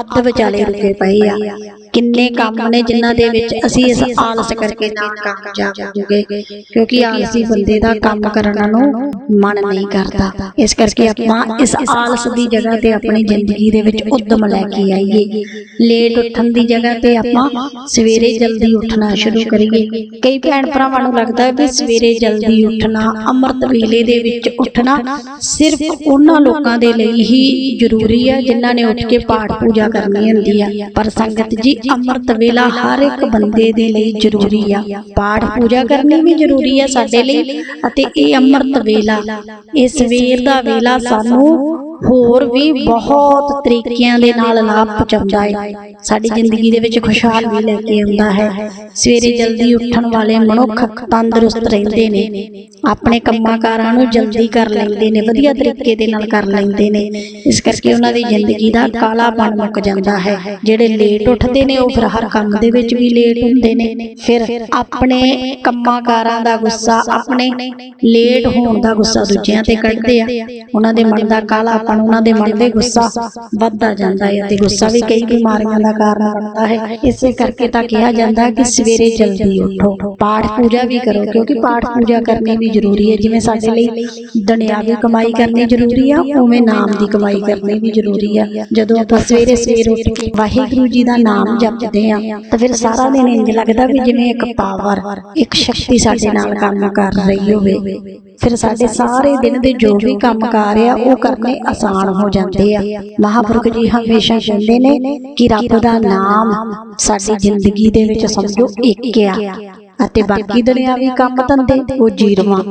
ਅੱਧ ਵਿਚਾਲੇ ਰੁਕੇ ਪਏ ਆ। yeah. ਕਿੰਨੇ ਕੰਮ ਨੇ ਜਿਨ੍ਹਾਂ ਦੇ ਵਿੱਚ ਅਸੀਂ ਇਸ ਆਲਸ ਕਰਕੇ ਨਾ ਕਾਮਯਾਬ ਹੋਗੇ ਕਿਉਂਕਿ ਆਲਸੀ ਬੰਦੇ ਦਾ ਕੰਮ ਕਰਨ ਨੂੰ ਮਨ ਨਹੀਂ ਕਰਦਾ। ਇਸ ਕਰਕੇ ਆਪਾਂ ਇਸ ਆਲਸ ਦੀ ਜਗ੍ਹਾ ਤੇ ਆਪਣੀ ਜ਼ਿੰਦਗੀ ਦੇ ਵਿੱਚ ਉਦਮ ਲੈ ਕੇ ਆਈਏ। ਲੇਟ ਉੱਠਣ ਦੀ ਜਗ੍ਹਾ ਤੇ ਆਪਾਂ ਸਵੇਰੇ ਜਲਦੀ ਉੱਠਣਾ ਸ਼ੁਰੂ ਕਰੀਏ। ਕਈ ਭੈਣ ਭਰਾਵਾਂ ਨੂੰ ਲੱਗਦਾ ਹੈ ਵੀ ਸਵੇਰੇ ਜਲਦੀ ਉੱਠਣਾ ਅੰਮ੍ਰਿਤ ਵੇਲੇ ਦੇ ਵਿੱਚ ਉੱਠਣਾ ਸਿਰਫ ਉਹਨਾਂ ਲੋਕਾਂ ਦੇ ਲਈ ਹੀ ਜ਼ਰੂਰੀ ਹੈ ਜਿਨ੍ਹਾਂ ਨੇ ਉੱਠ ਕੇ ਪਾਠ ਪੂਜਾ ਕਰਨੀ ਹੁੰਦੀ ਆ ਪਰ ਸੰਗਤ ਜੀ ਅੰਮ੍ਰਿਤ ਵੇਲਾ ਹਰ ਇੱਕ ਬੰਦੇ ਦੇ ਲਈ ਜ਼ਰੂਰੀ ਆ। ਪਾਠ ਪੂਜਾ ਕਰਨੀ ਵੀ ਜ਼ਰੂਰੀ ਆ ਸਾਡੇ ਲਈ। ਅਤੇ ਇਹ ਅੰਮ੍ਰਿਤ ਵੇਲਾ। ਇਹ ਸਵੇਰ ਦਾ ਵੇਲਾ ਸਾਨੂੰ ਹੋਰ ਵੀ ਬਹੁਤ ਤਰੀਕਿਆਂ ਦੇ ਨਾਲ ਲਾਭ ਪਹੁੰਚਾਉਂਦਾ ਹੈ ਸਾਡੀ ਜ਼ਿੰਦਗੀ ਦੇ ਵਿੱਚ ਖੁਸ਼ਹਾਲ ਵੀ ਲੈ ਕੇ ਆਉਂਦਾ ਹੈ। ਸਵੇਰੇ ਜਲਦੀ ਉੱਠਣ ਵਾਲੇ ਮਨੁੱਖ ਤੰਦਰੁਸਤ ਰਹਿੰਦੇ ਨੇ। ਆਪਣੇ ਕੰਮਾਂ ਕਾਰਾਂ ਨੂੰ ਜਲਦੀ ਕਰ ਲੈਂਦੇ ਨੇ, ਵਧੀਆ ਤਰੀਕੇ ਦੇ ਨਾਲ ਕਰ ਲੈਂਦੇ ਨੇ। ਇਸ ਕਰਕੇ ਉਹਨਾਂ ਦੀ ਜ਼ਿੰਦਗੀ ਦਾ ਕਾਲਾਪਣ ਮੁੱਕ ਜਾਂਦਾ ਹੈ। ਜਿਹੜੇ ਲੇਟ ਉੱਠਦੇ ਨੇ, ਉਹ ਫਿਰ ਹਰ ਕੰਮ ਦੇ ਵਿੱਚ ਵੀ ਲੇਟ ਹੁੰਦੇ ਨੇ। ਫਿਰ ਆਪਣੇ ਕੰਮਾਂ ਕਾਰਾਂ ਦਾ ਗੁੱਸਾ, ਆਪਣੇ ਲੇਟ ਹੋਣ ਦਾ ਗੁੱਸਾ ਦੂਜਿਆਂ ਤੇ ਕੱਢਦੇ ਆ। ਉਹਨਾਂ ਦੇ ਮਨ ਦਾ ਕਾਲਾਪਣ ਉਹਨਾਂ ਦੇ ਮਨ ਦੇ ਗੁੱਸਾ ਵੱਧਦਾ ਜਾਂਦਾ ਹੈ ਤੇ ਗੁੱਸਾ ਵੀ ਕਈ ਬਿਮਾਰੀਆਂ ਦਾ ਕਾਰਨ ਬਣਦਾ ਹੈ। ਇਸੇ ਕਰਕੇ ਤਾਂ ਕਿਹਾ ਜਾਂਦਾ ਕਿ ਸਵੇਰੇ ਜਲਦੀ ਉੱਠੋ। ਪਾਠ ਪੂਜਾ ਵੀ ਕਰੋ, ਕਿਉਂਕਿ ਪਾਠ ਪੂਜਾ ਕਰਨੀ ਵੀ ਜ਼ਰੂਰੀ ਹੈ। ਜਿਵੇਂ ਸਾਡੇ ਲਈ ਦੁਨਿਆਵੀ ਕਮਾਈ ਕਰਨੀ ਜ਼ਰੂਰੀ ਆ, ਉਵੇਂ ਨਾਮ ਦੀ ਕਮਾਈ ਕਰਨੀ ਵੀ ਜ਼ਰੂਰੀ ਆ। ਜਦੋਂ ਆਪਾਂ ਸਵੇਰੇ ਸਵੇਰ ਉੱਠ ਕੇ ਵਾਹਿਗੁਰੂ ਜੀ ਦਾ ਨਾਮ ਜਪਦੇ ਆ ਤਾਂ ਫਿਰ ਸਾਰਾ ਦਿਨ ਇੰਜ ਲੱਗਦਾ ਵੀ ਜਿਵੇਂ ਇੱਕ ਪਾਵਰ ਇੱਕ ਸ਼ਕਤੀ ਸਾਡੇ ਨਾਲ ਕੰਮ ਕਰ ਰਹੀ ਹੋਵੇ। ਫਿਰ ਸਾਡੇ ਸਾਰੇ ਦਿਨ ਦੇ ਜੋ ਵੀ ਕੰਮ ਕਾਰ ਆ ਉਹ ਕਰਨੇ ਆਸਾਨ ਹੋ ਜਾਂਦੇ ਆ। ਮਹਾਪੁਰਖ ਜੀ ਹਮੇਸ਼ਾ ਕਹਿੰਦੇ ਨੇ ਕਿ ਰੱਬ ਦਾ ਨਾਮ ਸਾਡੀ ਜ਼ਿੰਦਗੀ ਦੇ ਵਿੱਚ ਸਮਝੋ ਇੱਕ ਆ। ਅਤੇ ਬਾਕੀ ਦੁਨਿਆਵੀ ਕੰਮ ਧੰਦੇ ਉਹ ਜੀਰਵਾ।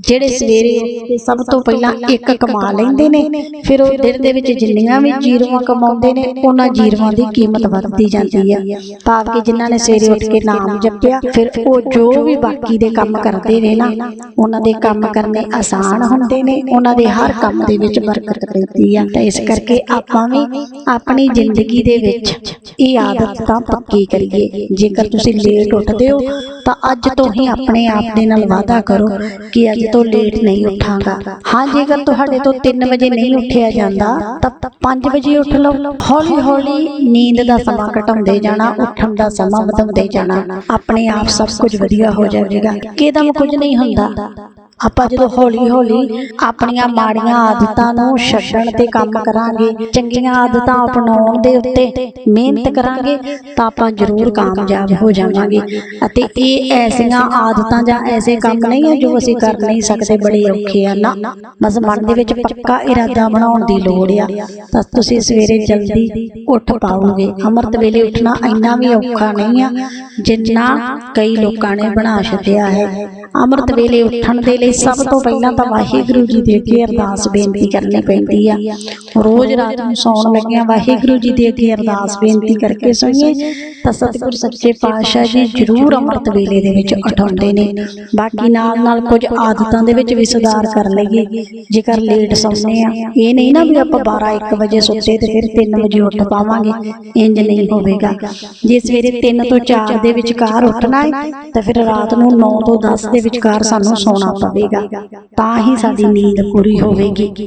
ਜਿਹੜੇ ਸਵੇਰੇ ਸਭ ਤੋਂ ਪਹਿਲਾਂ ਇੱਕ ਕਮਾ ਲੈਂਦੇ ਨੇ ਫਿਰ ਉਹ ਦਿਨ ਦੇ ਵਿੱਚ ਜਿੰਨੀਆਂ ਵੀ ਜੀਰਵਾ ਕਮਾਉਂਦੇ ਨੇ ਉਹਨਾਂ ਜੀਰਵਾਂ ਦੀ ਕੀਮਤ ਵੱਧਦੀ ਜਾਂਦੀ ਹੈ ਭਾਵ ਕਿ ਜਿਨ੍ਹਾਂ ਨੇ ਸਵੇਰੇ ਉੱਠ ਕੇ ਨਾਮ ਜਪਿਆ ਫਿਰ ਉਹ ਜੋ ਵੀ ਬਾਕੀ ਦੇ ਕੰਮ ਕਰਦੇ ਨੇ ਨਾ ਉਹਨਾਂ ਦੇ ਕੰਮ ਕਰਨੇ ਆਸਾਨ ਹੁੰਦੇ ਨੇ ਉਹਨਾਂ ਦੇ ਹਰ ਕੰਮ ਦੇ ਵਿੱਚ ਬਰਕਤ ਰਹਿੰਦੀ ਆ। ਤਾਂ ਇਸ ਕਰਕੇ ਆਪਾਂ ਵੀ ਆਪਣੀ ਜ਼ਿੰਦਗੀ ਦੇ ਵਿੱਚ ਇਹ ਆਦਤ ਤਾਂ ਪੱਕੀ ਕਰੀਏ ਜੇਕਰ ਤੁਸੀਂ ਲੇਟ ਉੱਠਦੇ ਹੋ ਤਾਂ ਅੱਜ ਤੋਂ ਹੀ ਆਪਣੇ ਆਪ ਦੇ ਨਾਲ ਵਾਅਦਾ ਕਰੋ ਕਿ ਅੱਜ ਤੋਂ ਲੇਟ ਨਹੀਂ ਉੱਠਾਂਗਾ। ਹਾਂ, ਜੇਕਰ ਤੁਹਾਡੇ ਤੋਂ 3 ਵਜੇ ਨਹੀਂ ਉੱਠਿਆ ਜਾਂਦਾ, ਤਾਂ 5 ਵਜੇ ਉੱਠ ਲਓ। ਹੌਲੀ ਹੌਲੀ ਨੀਂਦ ਦਾ ਸਮਾਂ ਘਟਾਉਂਦੇ ਜਾਣਾ, ਉੱਠਣ ਦਾ ਸਮਾਂ ਵਧਾਉਂਦੇ ਜਾਣਾ। ਆਪਣੇ ਆਪ ਸਭ ਕੁਝ ਵਧੀਆ ਹੋ ਜਾਵੇਗਾ। ਕਿਦਮ ਕੁਝ ਨਹੀਂ ਹੁੰਦਾ। ਆਪਾਂ ਜਦੋਂ ਹੌਲੀ ਹੌਲੀ ਆਪਣੀਆਂ ਮਾੜੀਆਂ ਆਦਤਾਂ ਨੂੰ ਛੱਡਣ ਤੇ ਕੰਮ ਕਰਾਂਗੇ, ਚੰਗੀਆਂ ਆਦਤਾਂ ਅਪਣਾਉਣ ਦੇ ਉੱਤੇ ਮਿਹਨਤ ਕਰਾਂਗੇ, ਤਾਂ ਆਪਾਂ ਜ਼ਰੂਰ ਕਾਮਯਾਬ ਹੋ ਜਾਵਾਂਗੇ। ਅਤੇ ਇਹ ਐਸੀਆਂ ਆਦਤਾਂ ਜਾਂ ਐਸੇ ਕੰਮ ਨਹੀਂ ਹੈ ਜੋ ਅਸੀਂ ਕਰ ਨਹੀਂ ਸਕਦੇ, ਬੜੇ ਔਖੇ ਆ। ਨਾ, ਬਸ ਮਨ ਦੇ ਵਿੱਚ ਪੱਕਾ ਇਰਾਦਾ ਬਣਾਉਣ ਦੀ ਲੋੜ ਆ। ਤਾਂ ਤੁਸੀਂ ਸਵੇਰੇ ਜਲਦੀ ਉੱਠ ਪਾਓਗੇ। ਅੰਮ੍ਰਿਤ ਵੇਲੇ ਉੱਠਣਾ ਇੰਨਾ ਵੀ ਔਖਾ ਨਹੀਂ ਆ, ਜਿੰਨਾ ਕਈ ਲੋਕਾਂ ਨੇ ਬਣਾ ਛੱਡਿਆ ਹੈ। ਅੰਮ੍ਰਿਤ ਵੇਲੇ ਉੱਠਣ ਦੇ ਲਈ ਸਭ ਤੋਂ ਪਹਿਲਾਂ ਤਾਂ ਵਾਹਿਗੁਰੂ ਜੀ ਦੇ ਅੱਗੇ ਅਰਦਾਸ ਬੇਨਤੀ ਕਰਨੀ ਪੈਂਦੀ ਆ। ਰੋਜ਼ ਰਾਤ ਨੂੰ ਸੌਣ ਲੱਗਿਆਂ ਵਾਹਿਗੁਰੂ ਜੀ ਦੇ ਅੱਗੇ ਅਰਦਾਸ ਬੇਨਤੀ ਕਰਕੇ ਸੋਈਏ ਤਾਂ ਸਤਿਗੁਰ ਸੱਚੇ ਪਾਤਸ਼ਾਹ ਜੀ ਜ਼ਰੂਰ ਅੰਮ੍ਰਿਤ ਵੇਲੇ ਦੇ ਵਿੱਚ ਉਠਾਉਂਦੇ ਨੇ। ਬਾਕੀ ਨਾਲ ਨਾਲ ਕੁਝ ਆਦਤਾਂ ਦੇ ਵਿੱਚ ਵੀ ਸੁਧਾਰ ਕਰ ਲਈਏ। ਜੇਕਰ ਲੇਟ ਸੌਂਦੇ ਆ, ਇਹ ਨਹੀਂ ਨਾ ਵੀ ਆਪਾਂ 12 1 ਵਜੇ ਸੁੱਤੇ ਤੇ ਫਿਰ 3 ਵਜੇ ਉੱਠ ਪਾਵਾਂਗੇ। ਇੰਜ ਨਹੀਂ ਹੋਵੇਗਾ। ਜੇ ਸਵੇਰੇ 3 ਤੋਂ 4 ਦੇ ਵਿਚਕਾਰ ਉੱਠਣਾ ਹੈ ਤਾਂ ਫਿਰ ਰਾਤ ਨੂੰ 9 ਤੋਂ 10 ਦੇ ਵਿਚਕਾਰ ਸਾਨੂੰ ਸੌਣਾ ਪਵੇ। ਦੇਵੇਗਾ ਤਾਂ ਹੀ ਸਾਡੀ ਨੀਂਦ ਪੂਰੀ ਹੋਵੇਗੀ।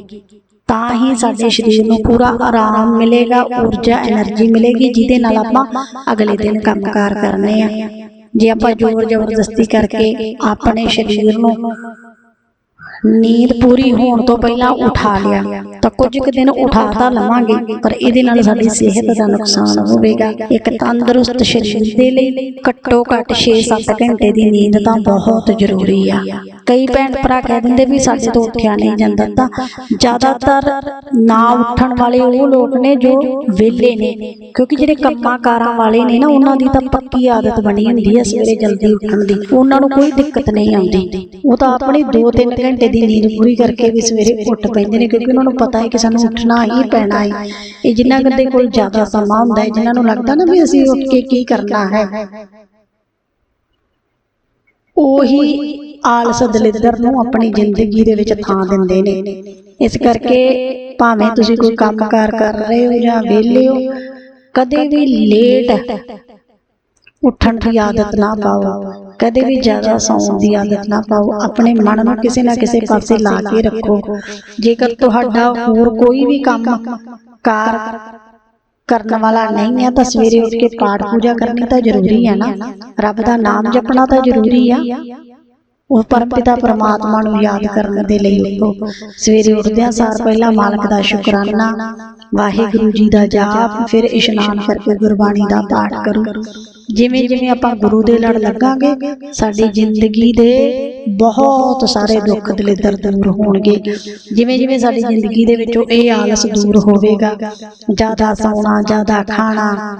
ਤਾਂ ਹੀ ਸਾਡੇ ਸਰੀਰ ਨੂੰ ਪੂਰਾ ਆਰਾਮ ਮਿਲੇਗਾ ਊਰਜਾ એનર્ਜੀ ਮਿਲੇਗੀ ਜਿਹਦੇ ਨਾਲ ਆਪਾਂ ਅਗਲੇ ਦਿਨ ਕੰਮਕਾਰ ਕਰਨੇ ਆ। ਜੇ ਆਪਾਂ ਜ਼ੋਰ ਜ਼ਬਰਦਸਤੀ ਕਰਕੇ ਆਪਣੇ ਸਰੀਰ ਨੂੰ ਨੀਂਦ ਪੂਰੀ ਹੋਣ ਤੋਂ ਪਹਿਲਾਂ ਉਠਾ ਲਿਆ। ਤਾਂ ਕੁਝ ਕੁ ਦਿਨ ਉਠਾ ਤਾਂ ਲਵਾਂਗੇ ਪਰ ਇਹਦੇ ਨਾਲ ਸਾਡੀ ਸਿਹਤ ਦਾ ਨੁਕਸਾਨ ਹੋਵੇਗਾ। ਇੱਕ ਤੰਦਰੁਸਤ ਸਰੀਰ ਦੇ ਲਈ ਘੱਟੋ ਘੱਟ 6-7 ਘੰਟੇ ਦੀ ਨੀਂਦ ਤਾਂ ਬਹੁਤ ਜ਼ਰੂਰੀ ਆ। ਕਈ ਭੈਣ ਭਰਾ ਕਹਿ ਦਿੰਦੇ ਵੀ ਸਾਡੇ ਤੋਂ ਉੱਠਿਆ ਨਹੀਂ ਜਾਂਦਾ। ਤਾਂ ਜ਼ਿਆਦਾਤਰ ਨਾ ਉੱਠਣ ਵਾਲੇ ਉਹ ਲੋਕ ਨੇ ਜੋ ਵਿਹਲੇ ਨੇ। ਕਿਉਂਕਿ ਜਿਹੜੇ ਕੰਮਾਂ ਕਾਰਾਂ ਵਾਲੇ ਨੇ ਨਾ ਉਹਨਾਂ ਦੀ ਤਾਂ ਪੱਕੀ ਆਦਤ ਬਣੀ ਹੁੰਦੀ ਹੈ ਸਵੇਰੇ ਜਲਦੀ ਉੱਠਣ ਦੀ। ਉਹਨਾਂ ਨੂੰ ਕੋਈ ਦਿੱਕਤ ਨਹੀਂ ਆਉਂਦੀ। ਉਹ ਤਾਂ ਆਪਣੀ 2-3 ਘੰਟੇ ਦੀ ਨੀਂਦ ਪੂਰੀ ਕਰਕੇ ਵੀ ਸਵੇਰੇ ਉੱਠ ਪੈਂਦੇ ਨੇ ਕਿਉਂਕਿ ਉਹਨਾਂ ਨੂੰ ਪਤਾ ਹੈ ਕਿ ਸਾਨੂੰ ਉੱਠਣਾ ਹੀ ਪੈਣਾ ਹੈ। ਇਹ ਜਿਨ੍ਹਾਂ ਦੇ ਕੋਲ ਜ਼ਿਆਦਾ ਸਮਾਂ ਹੁੰਦਾ ਹੈ ਜਿਨ੍ਹਾਂ ਨੂੰ ਲੱਗਦਾ ਨਾ ਵੀ ਅਸੀਂ ਉੱਠ ਕੇ ਕੀ ਕਰਨਾ ਹੈ। ਉਹੀ ਆਲਸ ਦਲਿੱਦਰ ਨੂੰ ਆਪਣੀ ਜ਼ਿੰਦਗੀ ਦੇ ਵਿੱਚ ਥਾਂ ਦਿੰਦੇ ਨੇ। ਇਸ ਕਰਕੇ ਭਾਵੇਂ ਤੁਸੀਂ ਕੋਈ ਕੰਮਕਾਰ ਕਰ ਰਹੇ ਹੋ ਜਾਂ ਵਿਹਲੇ ਹੋ ਕਦੇ ਵੀ ਲੇਟ ਉੱਠਣ ਦੀ ਆਦਤ ਨਾ ਪਾਓ। ਕਦੇ ਵੀ ਜ਼ਿਆਦਾ ਸੌਣ ਦੀ ਆਦਤ ਨਾ ਪਾਓ। ਆਪਣੇ ਮਨ ਨੂੰ ਕਿਸੇ ਨਾ ਕਿਸੇ ਪਾਸੇ ਲਾ ਕੇ ਰੱਖੋ। ਜੇਕਰ ਤੁਹਾਡਾ ਹੋਰ ਕੋਈ ਵੀ ਕੰਮ ਕਾਰ ਕਰਨ ਵਾਲਾ ਨਹੀਂ ਹੈ ਤਾਂ ਸਵੇਰੇ ਉੱਠ ਕੇ ਪਾਠ ਪੂਜਾ ਕਰਨੀ ਤਾਂ ਜ਼ਰੂਰੀ ਹੈ ਨਾ। ਰੱਬ ਦਾ ਨਾਮ ਜਪਣਾ ਤਾਂ ਜ਼ਰੂਰੀ ਆ। ਉਹ ਪਰਮਪਿਤਾ ਪ੍ਰਮਾਤਮਾ ਨੂੰ ਯਾਦ ਕਰਨ ਦੇ ਲਈ ਉੱਠੋ। ਸਵੇਰੇ ਉੱਠਦਿਆਂ ਸਾਰ ਪਹਿਲਾਂ ਮਾਲਕ ਦਾ ਸ਼ੁਕਰਾਨਾ, ਵਾਹਿਗੁਰੂ ਜੀ ਦਾ ਜਾਪ, ਫਿਰ ਇਸ਼ਨਾਨ ਕਰਕੇ ਗੁਰਬਾਣੀ ਦਾ ਪਾਠ ਕਰੋ। ਜਿਵੇਂ ਜਿਵੇਂ ਆਪਾਂ ਗੁਰੂ ਦੇ ਲੜ ਲੱਗਾਂਗੇ, ਸਾਡੀ ਜ਼ਿੰਦਗੀ ਦੇ ਬਹੁਤ ਸਾਰੇ ਦੁੱਖ ਦਲਿੱਦਰ ਦੂਰ ਹੋਣਗੇ। ਜਿਵੇਂ ਜਿਵੇਂ ਸਾਡੀ ਜ਼ਿੰਦਗੀ ਦੇ ਵਿੱਚੋਂ ਇਹ ਆਲਸ ਦੂਰ ਹੋਵੇਗਾ, ਜ਼ਿਆਦਾ ਸੌਣਾ, ਜ਼ਿਆਦਾ ਖਾਣਾ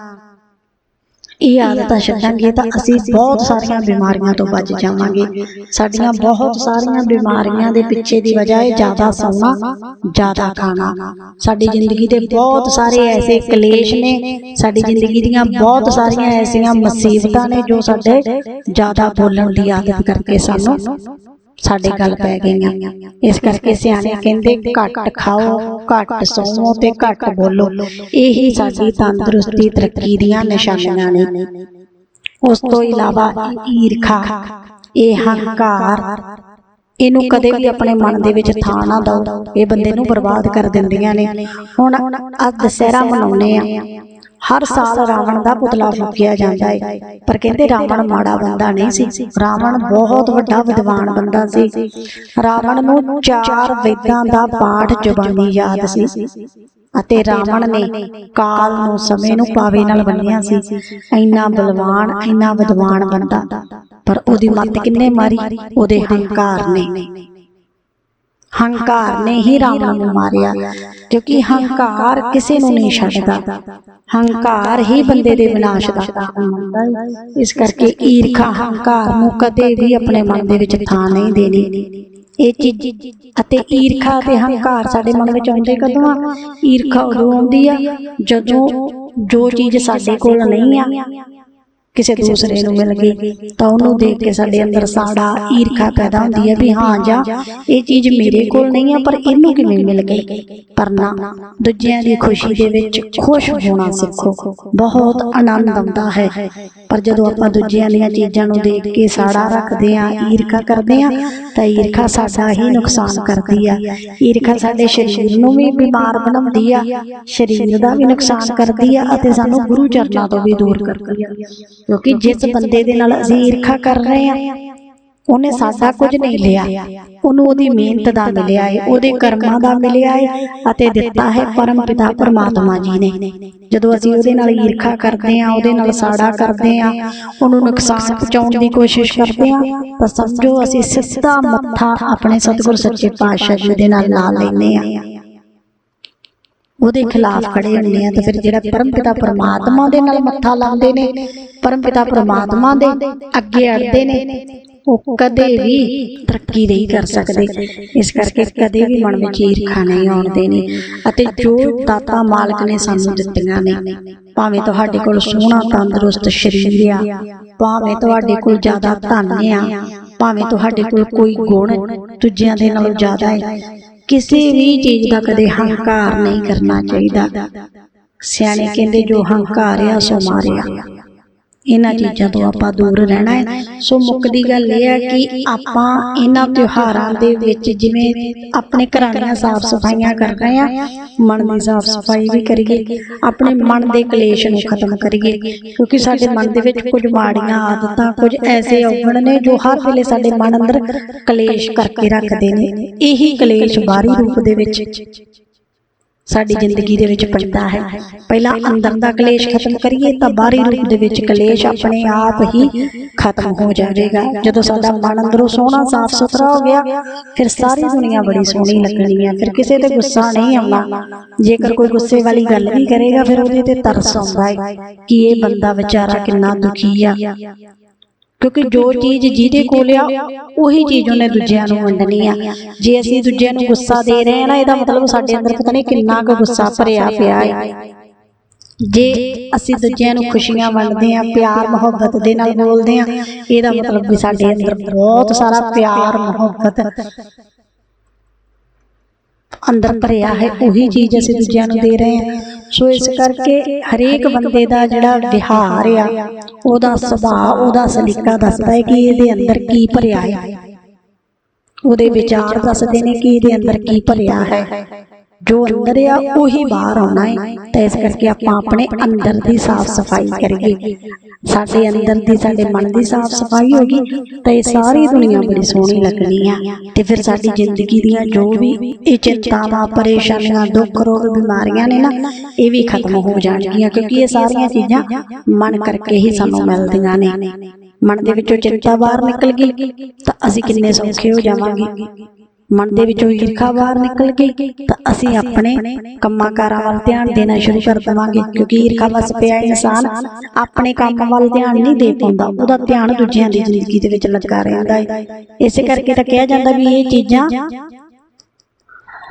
ਇਹ ਆਦਤਾਂ ਛੱਡਾਂਗੇ ਤਾਂ ਅਸੀਂ ਬਹੁਤ ਸਾਰੀਆਂ ਬਿਮਾਰੀਆਂ ਤੋਂ ਬਚ ਜਾਵਾਂਗੇ। ਸਾਡੀਆਂ ਬਹੁਤ ਸਾਰੀਆਂ ਬਿਮਾਰੀਆਂ ਦੇ ਪਿੱਛੇ ਦੀ ਵਜ੍ਹਾ ਹੈ ਜ਼ਿਆਦਾ ਸੌਣਾ ਜ਼ਿਆਦਾ ਖਾਣਾ। ਸਾਡੀ ਜ਼ਿੰਦਗੀ ਦੇ ਬਹੁਤ ਸਾਰੇ ਐਸੇ ਕਲੇਸ਼ ਨੇ। ਸਾਡੀ ਜ਼ਿੰਦਗੀ ਦੀਆਂ ਬਹੁਤ ਸਾਰੀਆਂ ਐਸੀਆਂ ਮੁਸੀਬਤਾਂ ਨੇ ਜੋ ਸਾਡੇ ਜ਼ਿਆਦਾ ਬੋਲਣ ਦੀ ਆਦਤ ਕਰਕੇ ਸਾਨੂੰ ਸਾਡੇ ਗੱਲ ਪੈ ਗਈਆਂ। ਇਸ ਕਰਕੇ ਸਿਆਣੇ ਕਹਿੰਦੇ ਘੱਟ ਖਾਓ ਘੱਟ ਸੌਵੋ ਤੇ ਘੱਟ ਬੋਲੋ। ਇਹੀ ਸਾਡੀ ਤੰਦਰੁਸਤੀ ਤਰੱਕੀ ਦੀਆਂ ਨਿਸ਼ਾਨੀਆਂ ਨੇ। ਉਸ ਤੋਂ ਇਲਾਵਾ ਈਰਖਾ। ਇਹ ਹੰਕਾਰ। ਇਹਨੂੰ ਕਦੇ ਵੀ ਆਪਣੇ ਮਨ ਦੇ ਵਿੱਚ ਥਾਂ ਨਾ ਦਿਓ। ਇਹ ਬੰਦੇ ਨੂੰ ਬਰਬਾਦ ਕਰ ਦਿੰਦੀਆਂ ਨੇ। ਹੁਣ ਅੱਜ ਦਸਹਿਰਾ ਮਨਾਉਨੇ ਆ। ਹਰ ਸਾਲ ਰਾਵਣ ਦਾ ਪੁਤਲਾ ਫੂਕਿਆ ਜਾਂਦਾ ਹੈ ਪਰ ਕਹਿੰਦੇ ਰਾਵਣ ਮਾੜਾ ਬੰਦਾ ਨਹੀਂ ਸੀ। ਰਾਵਣ ਬਹੁਤ ਵੱਡਾ ਵਿਦਵਾਨ ਬੰਦਾ ਸੀ। ਰਾਵਣ ਨੂੰ ਚਾਰ ਵੇਦਾਂ ਦਾ ਪਾਠ ਜ਼ੁਬਾਨੀ ਯਾਦ ਸੀ। ਅਤੇ ਰਾਵਣ ਨੇ ਕਾਲ ਨੂੰ ਸਮੇਂ ਨੂੰ ਪਾਵੇ ਨਾਲ ਬੰਨਿਆ ਸੀ। ਇੰਨਾ ਬਲਵਾਨ ਇੰਨਾ ਵਿਦਵਾਨ ਬੰਦਾ। ਪਰ ਉਹਦੀ ਮੱਤ ਕਿੰਨੇ ਮਾਰੀ? ਉਹਦੇ ਹੰਕਾਰ ਨੇ। ਹੰਕਾਰ ਨੇ ਹੀ ਰਾਵਣ ਨੂੰ ਮਾਰਿਆ ਕਿਉਂਕਿ ਹੰਕਾਰ ਕਿਸੇ ਨੂੰ ਨਹੀਂ ਛੱਡਦਾ। ਹੰਕਾਰ ਹੀ ਬੰਦੇ ਦੇ ਵਿਨਾਸ਼ ਦਾ ਕਾਰਨ ਹੁੰਦਾ ਹੈ ਇਸ ਕਰਕੇ ਈਰਖਾ ਹੰਕਾਰ ਨੂੰ ਕਦੇ ਵੀ ਆਪਣੇ ਮਨ ਦੇ ਵਿੱਚ ਥਾਂ ਨਹੀਂ ਦੇਣੀ। ਇਹ ਚੀਜ਼ ਅਤੇ ਈਰਖਾ ਤੇ ਹੰਕਾਰ ਸਾਡੇ ਮਨ ਵਿੱਚ ਆਉਂਦੇ ਕਦੋਂ ਆ? ਈਰਖਾ ਉਦੋਂ ਆਉਂਦੀ ਆ ਜਦੋਂ ਜੋ ਚੀਜ਼ ਸਾਡੇ ਕੋਲ ਨਹੀਂ ਆ। ਕਿਸੇ ਦੂਸਰੇ ਨੂੰ ਮਿਲ ਗਈ ਤਾਂ ਉਹਨੂੰ ਦੇਖ ਕੇ ਸਾਡੇ ਅੰਦਰ ਸਾੜਾ ਈਰਖਾ ਪੈਦਾ ਹੁੰਦੀ ਹੈ ਵੀ ਹਾਂ ਜਾਂ ਇਹ ਚੀਜ਼ ਮੇਰੇ ਕੋਲ ਨਹੀਂ ਆ ਪਰ ਇਹਨੂੰ ਕਿਵੇਂ ਮਿਲ ਗਈ? ਪਰ ਨਾ ਦੂਜਿਆਂ ਦੀ ਖੁਸ਼ੀ ਦੇ ਵਿੱਚ ਖੁਸ਼ ਹੋਣਾ ਸਿੱਖੋ ਬਹੁਤ ਆਨੰਦ ਆਉਂਦਾ ਹੈ। ਪਰ ਜਦੋਂ ਆਪਾਂ ਦੂਜਿਆਂ ਦੀਆਂ ਚੀਜ਼ਾਂ ਨੂੰ ਦੇਖ ਕੇ ਸਾੜਾ ਰੱਖਦੇ ਆ ਈਰਖਾ ਕਰਦੇ ਆ ਤਾਂ ਈਰਖਾ ਸਾਡਾ ਹੀ ਨੁਕਸਾਨ ਕਰਦੀ ਆ। ਈਰਖਾ ਸਾਡੇ ਸਰੀਰ ਨੂੰ ਵੀ ਬਿਮਾਰ ਬਣਾਉਂਦੀ ਆ ਸਰੀਰ ਦਾ ਵੀ ਨੁਕਸਾਨ ਕਰਦੀ ਆ ਅਤੇ ਸਾਨੂੰ ਗੁਰੂ ਚਰਨਾਂ ਤੋਂ ਵੀ ਦੂਰ ਕਰਦੀ ਆ। ਕਿਉਂਕਿ ਜਿਸ ਬੰਦੇ ਦੇ ਨਾਲ ਅਸੀਂ ਈਰਖਾ ਕਰ ਰਹੇ ਆ ਉਹਨੇ ਸਾਡਾ ਕੁਝ ਨਹੀਂ ਲਿਆ। ਉਹਨੂੰ ਉਹਦੀ ਮਿਹਨਤ ਦਾ ਮਿਲਿਆ ਹੈ ਉਹਦੇ ਕਰਮਾਂ ਦਾ ਮਿਲਿਆ ਹੈ ਅਤੇ ਦਿੱਤਾ ਹੈ ਪਰਮ ਪਿਤਾ ਪਰਮਾਤਮਾ ਜੀ ਨੇ। ਜਦੋਂ ਅਸੀਂ ਉਹਦੇ ਨਾਲ ਈਰਖਾ ਕਰਦੇ ਹਾਂ ਉਹਦੇ ਨਾਲ ਸਾੜਾ ਕਰਦੇ ਹਾਂ ਉਹਨੂੰ ਨੁਕਸਾਨ ਪਹੁੰਚਾਉਣ ਦੀ ਕੋਸ਼ਿਸ਼ ਕਰਦੇ ਹਾਂ ਤਾਂ ਸਮਝੋ ਅਸੀਂ ਸਿੱਧਾ ਮੱਥਾ ਆਪਣੇ ਸਤਿਗੁਰ ਸੱਚੇ ਪਾਤਸ਼ਾਹ ਜੀ ਦੇ ਨਾਲ ਲਾ ਲੈਨੇ ਆ ਉਹਦੇ ਖਿਲਾਫ ਖੜੇ ਹੁੰਦੇ ਆ ਤਾਂ ਫਿਰ ਜਿਹੜਾ ਪਰਮਪਿਤਾ ਪਰਮਾਤਮਾ ਦੇ ਨਾਲ ਮੱਥਾ ਲਾਉਂਦੇ ਨੇ ਪਰਮਪਿਤਾ ਪਰਮਾਤਮਾ ਦੇ ਅੱਗੇ ਅੜਦੇ ਨੇ ਉਹ ਕਦੇ ਵੀ ਤਰੱਕੀ ਨਹੀਂ ਕਰ ਸਕਦੇ। ਇਸ ਕਰਕੇ ਕਦੇ ਵੀ ਮਨ ਵਿੱਚ ਈਰਖਾ ਨਹੀਂ ਆਉਣ ਦੇਣੀ ਅਤੇ ਜੋ ਦਾਤਾ ਮਾਲਕ ਨੇ ਸਾਨੂੰ ਦਿੱਤੀਆਂ ਨੇ ਭਾਵੇਂ ਤੁਹਾਡੇ ਕੋਲ ਸੋਹਣਾ ਤੰਦਰੁਸਤ ਸਰੀਰ ਆ ਭਾਵੇਂ ਤੁਹਾਡੇ ਕੋਲ ਜ਼ਿਆਦਾ ਧਨ ਆ ਭਾਵੇਂ ਤੁਹਾਡੇ ਕੋਲ ਕੋਈ ਗੁਣ ਦੂਜਿਆਂ ਦੇ ਨਾਲੋਂ ਜ਼ਿਆਦਾ ਹੈ। ਕਿਸੇ ਵੀ ਚੀਜ਼ ਦਾ ਕਦੇ ਹੰਕਾਰ ਨਹੀਂ ਕਰਨਾ ਚਾਹੀਦਾ। ਸਿਆਣੇ ਕਹਿੰਦੇ ਜੋ ਹੰਕਾਰਿਆ ਸੋ ਮਾਰਿਆ। ਇਹਨਾਂ ਚੀਜ਼ਾਂ ਤੋਂ ਆਪਾਂ ਦੂਰ ਰਹਿਣਾ ਹੈ। ਸੋ ਮੁੱਕਦੀ ਗੱਲ ਇਹ ਹੈ ਕਿ ਆਪਾਂ ਇਹਨਾਂ ਤਿਉਹਾਰਾਂ ਦੇ ਵਿੱਚ ਜਿਵੇਂ ਆਪਣੇ ਘਰਾਂ ਦੀਆਂ ਸਾਫ਼ ਸਫਾਈਆਂ ਕਰ ਰਹੇ ਆ ਮਨ ਦੀ ਸਾਫ਼ ਸਫ਼ਾਈ ਵੀ ਕਰੀਏ, ਆਪਣੇ ਮਨ ਦੇ ਕਲੇਸ਼ ਨੂੰ ਖਤਮ ਕਰੀਏ, ਕਿਉਂਕਿ ਸਾਡੇ ਮਨ ਦੇ ਵਿੱਚ ਕੁਝ ਮਾੜੀਆਂ ਆਦਤਾਂ, ਕੁਝ ਐਸੇ ਔਗਣ ਨੇ ਜੋ ਹਰ ਵੇਲੇ ਸਾਡੇ ਮਨ ਅੰਦਰ ਕਲੇਸ਼ ਕਰਕੇ ਰੱਖਦੇ ਨੇ। ਇਹੀ ਕਲੇਸ਼ ਬਾਹਰੀ ਰੂਪ ਦੇ ਵਿੱਚ ਸਾਡੀ ਜ਼ਿੰਦਗੀ ਦੇ ਵਿੱਚ ਪੈਂਦਾ ਹੈ। ਪਹਿਲਾਂ ਅੰਦਰ ਦਾ ਕਲੇਸ਼ ਖਤਮ ਕਰੀਏ ਤਾਂ ਬਾਹਰੀ ਰੂਪ ਦੇ ਵਿੱਚ ਕਲੇਸ਼ ਆਪਣੇ ਆਪ ਹੀ ਖਤਮ ਹੋ ਜਾਵੇਗਾ। ਜਦੋਂ ਸਾਡਾ ਮਨ ਅੰਦਰੋਂ ਸੋਹਣਾ ਸਾਫ਼ ਸੁਥਰਾ ਹੋ ਗਿਆ ਫਿਰ ਸਾਰੀ ਦੁਨੀਆ ਬੜੀ ਸੋਹਣੀ ਲੱਗਣੀ ਹੈ ਫਿਰ ਕਿਸੇ ਤੇ ਗੁੱਸਾ ਨਹੀਂ ਆਉਣਾ। ਜੇਕਰ ਕੋਈ ਗੁੱਸੇ ਵਾਲੀ ਗੱਲ ਵੀ ਕਰੇਗਾ ਫਿਰ ਉਹਦੇ ਤੇ ਤਰਸ ਆਉਂਦਾ ਹੈ ਕਿ ਇਹ ਬੰਦਾ ਵਿਚਾਰਾ ਕਿੰਨਾ ਦੁਖੀ ਆ। ਕਿਉਂਕਿ ਜੋ ਚੀਜ਼ ਜਿਹਦੇ ਕੋਲ ਆ ਉਹੀ ਚੀਜ਼ ਉਹਨੇ ਦੂਜਿਆਂ ਨੂੰ ਵੰਡਣੀ ਆ। ਜੇ ਅਸੀਂ ਦੂਜਿਆਂ ਨੂੰ ਗੁੱਸਾ ਦੇ ਰਹੇ ਆ ਨਾ ਇਹਦਾ ਮਤਲਬ ਸਾਡੇ ਅੰਦਰ ਪਤਾ ਨਹੀਂ ਕਿੰਨਾ ਕੁ ਗੁੱਸਾ ਭਰਿਆ ਪਿਆ ਹੈ। ਜੇ ਅਸੀਂ ਦੂਜਿਆਂ ਨੂੰ ਖੁਸ਼ੀਆਂ ਵੰਡਦੇ ਆ ਪਿਆਰ ਮੁਹੱਬਤ ਦੇ ਨਾਲ ਬੋਲਦੇ ਆ ਇਹਦਾ ਮਤਲਬ ਵੀ ਸਾਡੇ ਅੰਦਰ ਬਹੁਤ ਸਾਰਾ ਪਿਆਰ ਮੁਹੱਬਤ ਅੰਦਰ ਭਰਿਆ ਹੈ ਉਹੀ ਚੀਜ਼ ਅਸੀਂ ਦੂਜਿਆਂ ਨੂੰ ਦੇ ਰਹੇ ਹਾਂ। ਸੋ ਇਸ ਕਰਕੇ ਹਰੇਕ ਬੰਦੇ ਦਾ ਜਿਹੜਾ ਵਿਹਾਰ ਆ, ਉਹਦਾ ਸੁਭਾਅ, ਉਹਦਾ ਸਲੀਕਾ ਦੱਸਦਾ ਹੈ ਕਿ ਇਹਦੇ ਅੰਦਰ ਕੀ ਭਰਿਆ ਹੈ। ਉਹਦੇ ਵਿਚਾਰ ਦੱਸਦੇ ਨੇ ਕਿ ਇਹਦੇ ਅੰਦਰ ਕੀ ਭਰਿਆ ਹੈ। ਜੋ ਅੰਦਰ ਆ, ਉਹੀ ਬਾਹਰ ਆਉਣਾ ਹੈ ਤਾਂ ਇਸ ਕਰਕੇ ਆਪਾਂ ਆਪਣੇ ਅੰਦਰ ਦੀ ਸਾਫ਼ ਸਫ਼ਾਈ ਕਰੀਏ। ਸਾਡੇ ਅੰਦਰ ਦੀ, ਸਾਡੇ ਮਨ ਦੀ ਸਾਫ਼ ਸਫ਼ਾਈ ਹੋਗੀ ਤਾਂ ਇਹ ਸਾਰੀ ਦੁਨੀਆ ਬੜੀ ਸੋਹਣੀ ਲੱਗਣੀ ਆ। ਤੇ ਫਿਰ ਸਾਡੀ ਜ਼ਿੰਦਗੀ ਦੀਆਂ ਜੋ ਵੀ ਇਹ ਚਿੰਤਾਵਾਂ, ਪਰੇਸ਼ਾਨੀਆਂ, ਦੁੱਖ, ਰੋਗ, ਬਿਮਾਰੀਆਂ ਨੇ ਨਾ, ਇਹ ਵੀ ਖਤਮ ਹੋ ਜਾਣਗੀਆਂ, ਕਿਉਂਕਿ ਇਹ ਸਾਰੀਆਂ ਚੀਜ਼ਾਂ ਮਨ ਕਰਕੇ ਹੀ ਸਾਨੂੰ ਮਿਲਦੀਆਂ ਨੇ। ਮਨ ਦੇ ਵਿੱਚੋਂ ਚਿੰਤਾ ਬਾਹਰ ਨਿਕਲ ਗਈ, ਤਾਂ ਅਸੀਂ ਕਿੰਨੇ ਸੌਖੇ ਹੋ ਜਾਵਾਂਗੇ। ਮਨ ਦੇ ਵਿੱਚੋਂ ਈਰਖਾ ਬਾਹਰ ਨਿਕਲ ਗਈ ਤਾਂ ਅਸੀਂ ਆਪਣੇ ਕੰਮਾਂ ਕਾਰਾਂ ਵੱਲ ਧਿਆਨ ਦੇਣਾ ਸ਼ੁਰੂ ਕਰ ਦੇਵਾਂਗੇ ਕਿਉਂਕਿ ਈਰਖਾ ਵਸ ਪਿਆ ਇਨਸਾਨ ਆਪਣੇ ਕੰਮ ਵੱਲ ਧਿਆਨ ਨਹੀਂ ਦੇ ਪਾਉਂਦਾ ਉਹਦਾ ਧਿਆਨ ਦੂਜਿਆਂ ਦੀ ਜ਼ਿੰਦਗੀ ਦੇ ਵਿੱਚ ਲੱਗਾ ਰਹਿੰਦਾ ਹੈ। ਇਸੇ ਕਰਕੇ ਤਾਂ ਕਿਹਾ ਜਾਂਦਾ ਵੀ ਇਹ ਚੀਜ਼ਾਂ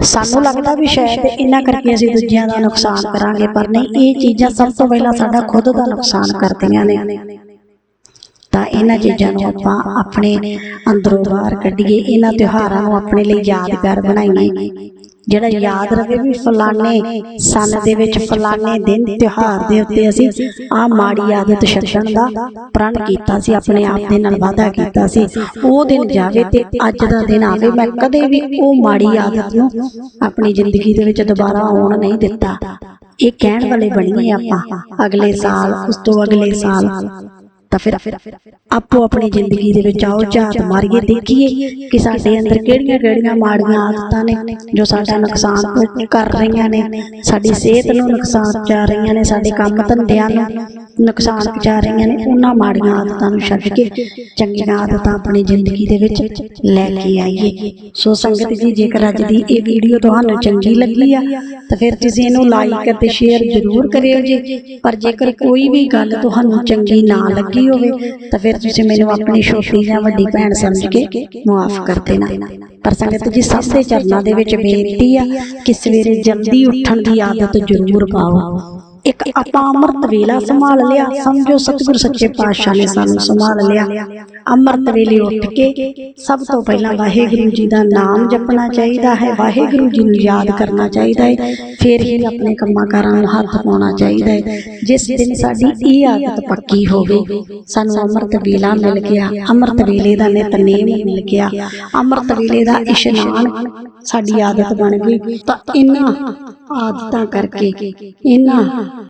ਸਾਨੂੰ ਲੱਗਦਾ ਵੀ ਸ਼ਾਇਦ ਇਹਨਾਂ ਕਰਕੇ ਅਸੀਂ ਦੂਜਿਆਂ ਦਾ ਨੁਕਸਾਨ ਕਰਾਂਗੇ ਪਰ ਨਹੀਂ ਇਹ ਚੀਜ਼ਾਂ ਸਭ ਤੋਂ ਪਹਿਲਾਂ ਸਾਡਾ ਖੁਦ ਦਾ ਨੁਕਸਾਨ ਕਰਦੀਆਂ ਨੇ। ਤਾਂ ਇਹਨਾਂ ਚੀਜ਼ਾਂ ਨੂੰ ਆਪਾਂ ਆਪਣੇ ਅੰਦਰੋਂ ਬਾਹਰ ਕੱਢੀਏ ਇਹਨਾਂ ਤਿਉਹਾਰਾਂ ਨੂੰ ਆਪਣੇ ਲਈ ਯਾਦਗਾਰ ਬਣਾਈਏ ਜਿਹੜਾ ਯਾਦ ਰਵੇ ਵੀ ਫਲਾਣੇ ਸੰਨ ਦੇ ਵਿੱਚ ਫਲਾਣੇ ਦਿਨ ਤਿਉਹਾਰ ਦੇ ਉੱਤੇ ਅਸੀਂ ਆ ਮਾੜੀ ਆਦਤ ਛੱਡਣ ਦਾ ਪ੍ਰਣ ਕੀਤਾ ਸੀ ਆਪਣੇ ਆਪ ਦੇ ਨਾਲ ਵਾਅਦਾ ਕੀਤਾ ਸੀ। ਉਹ ਦਿਨ ਜਾਵੇ ਤੇ ਅੱਜ ਦਾ ਦਿਨ ਆਵੇ ਮੈਂ ਕਦੇ ਵੀ ਉਹ ਮਾੜੀ ਆਦਤ ਨੂੰ ਆਪਣੀ ਜ਼ਿੰਦਗੀ ਦੇ ਵਿੱਚ ਦੁਬਾਰਾ ਆਉਣ ਨਹੀਂ ਦਿੱਤਾ। ਇਹ ਕਹਿਣ ਵਾਲੇ ਬਣੀਏ ਆਪਾਂ ਅਗਲੇ ਸਾਲ ਉਸ ਤੋਂ ਅਗਲੇ ਸਾਲ ਤਾਂ ਫਿਰ ਆਪੋ ਆਪਣੀ ਜ਼ਿੰਦਗੀ ਦੇ ਵਿੱਚ ਆਓ ਝਾਤ ਮਾਰੀਏ ਦੇਖੀਏ ਕਿ ਸਾਡੇ ਅੰਦਰ ਕਿਹੜੀਆਂ ਕਿਹੜੀਆਂ ਮਾੜੀਆਂ ਆਦਤਾਂ ਨੇ ਜੋ ਸਾਡਾ ਨੁਕਸਾਨ ਕਰ ਰਹੀਆਂ ਨੇ ਸਾਡੀ ਸਿਹਤ ਨੂੰ ਨੁਕਸਾਨ ਪਹੁੰਚਾ ਰਹੀਆਂ ਨੇ ਸਾਡੇ ਕੰਮ ਧੰਦਿਆਂ ਨੂੰ ਨੁਕਸਾਨ ਪਹੁੰਚਾ ਰਹੀਆਂ ਨੇ ਉਹਨਾਂ ਮਾੜੀਆਂ ਆਦਤਾਂ ਨੂੰ ਛੱਡ ਕੇ ਚੰਗੀਆਂ ਆਦਤਾਂ ਆਪਣੀ ਜ਼ਿੰਦਗੀ ਦੇ ਵਿੱਚ ਲੈ ਕੇ ਆਈਏ। ਸੋ ਸੰਗਤ ਜੀ ਜੇਕਰ ਅੱਜ ਦੀ ਇਹ ਵੀਡੀਓ ਤੁਹਾਨੂੰ ਚੰਗੀ ਲੱਗੀ ਆ ਤਾਂ ਫਿਰ ਤੁਸੀਂ ਇਹਨੂੰ ਲਾਈਕ ਅਤੇ ਸ਼ੇਅਰ ਜ਼ਰੂਰ ਕਰਿਓ ਜੀ ਪਰ ਜੇਕਰ ਕੋਈ ਵੀ ਗੱਲ ਤੁਹਾਨੂੰ ਚੰਗੀ ਨਾ ਲੱਗੀ ਹੋਵੇ ਤਾਂ ਫਿਰ ਤੁਸੀਂ ਮੈਨੂੰ ਆਪਣੀ ਛੋਟੀ ਜਾਂ ਵੱਡੀ ਭੈਣ ਸਮਝ ਕੇ ਮਾਫ ਕਰ ਦੇਣਾ। ਪਰ ਸੰਗਤ ਜੀ ਸਭ ਦੇ ਚਰਨਾਂ ਦੇ ਵਿੱਚ ਬੇਨਤੀ ਆ ਕਿ ਸਵੇਰੇ ਜਲਦੀ ਉੱਠਣ ਦੀ ਆਦਤ ਜ਼ਰੂਰ ਪਾਓ। ਇੱਕ ਆਪਾਂ ਅੰਮ੍ਰਿਤ ਵੇਲਾ ਸੰਭਾਲ ਲਿਆ। ਸਮਝੋ ਸਤਿਗੁਰ ਸੱਚੇ ਪਾਤਸ਼ਾਹ ਨੇ ਸਾਨੂੰ ਸੰਭਾਲ ਲਿਆ। ਅੰਮ੍ਰਿਤ ਵੇਲੇ ਉੱਠ ਕੇ ਸਭ ਤੋਂ ਪਹਿਲਾਂ ਵਾਹਿਗੁਰੂ ਜੀ ਦਾ ਨਾਮ ਜਪਣਾ ਚਾਹੀਦਾ ਹੈ। ਵਾਹਿਗੁਰੂ ਜੀ ਨੂੰ ਯਾਦ ਕਰਨਾ ਚਾਹੀਦਾ ਹੈ। ਫਿਰ ਹੀ ਆਪਣੇ ਕੰਮਾਂ ਕਾਰਾਂ ਨੂੰ ਹੱਥ ਪਾਉਣਾ ਚਾਹੀਦਾ ਹੈ। ਜਿਸ ਦਿਨ ਸਾਡੀ ਇਹ ਆਦਤ ਪੱਕੀ ਹੋਵੇ, ਸਾਨੂੰ ਅੰਮ੍ਰਿਤ ਵੇਲਾ ਮਿਲ ਗਿਆ। ਅੰਮ੍ਰਿਤ ਵੇਲੇ ਦਾ ਨਿਤਨੇਮ ਮਿਲ ਗਿਆ। ਅੰਮ੍ਰਿਤ ਵੇਲੇ ਦਾ ਇਸ਼ਨਾਨ ਸਾਡੀ ਆਦਤ ਬਣ ਗਈ। ਤਾਂ ਇਹਨਾਂ ਆਦਤਾਂ ਕਰਕੇ ਇਹਨਾਂ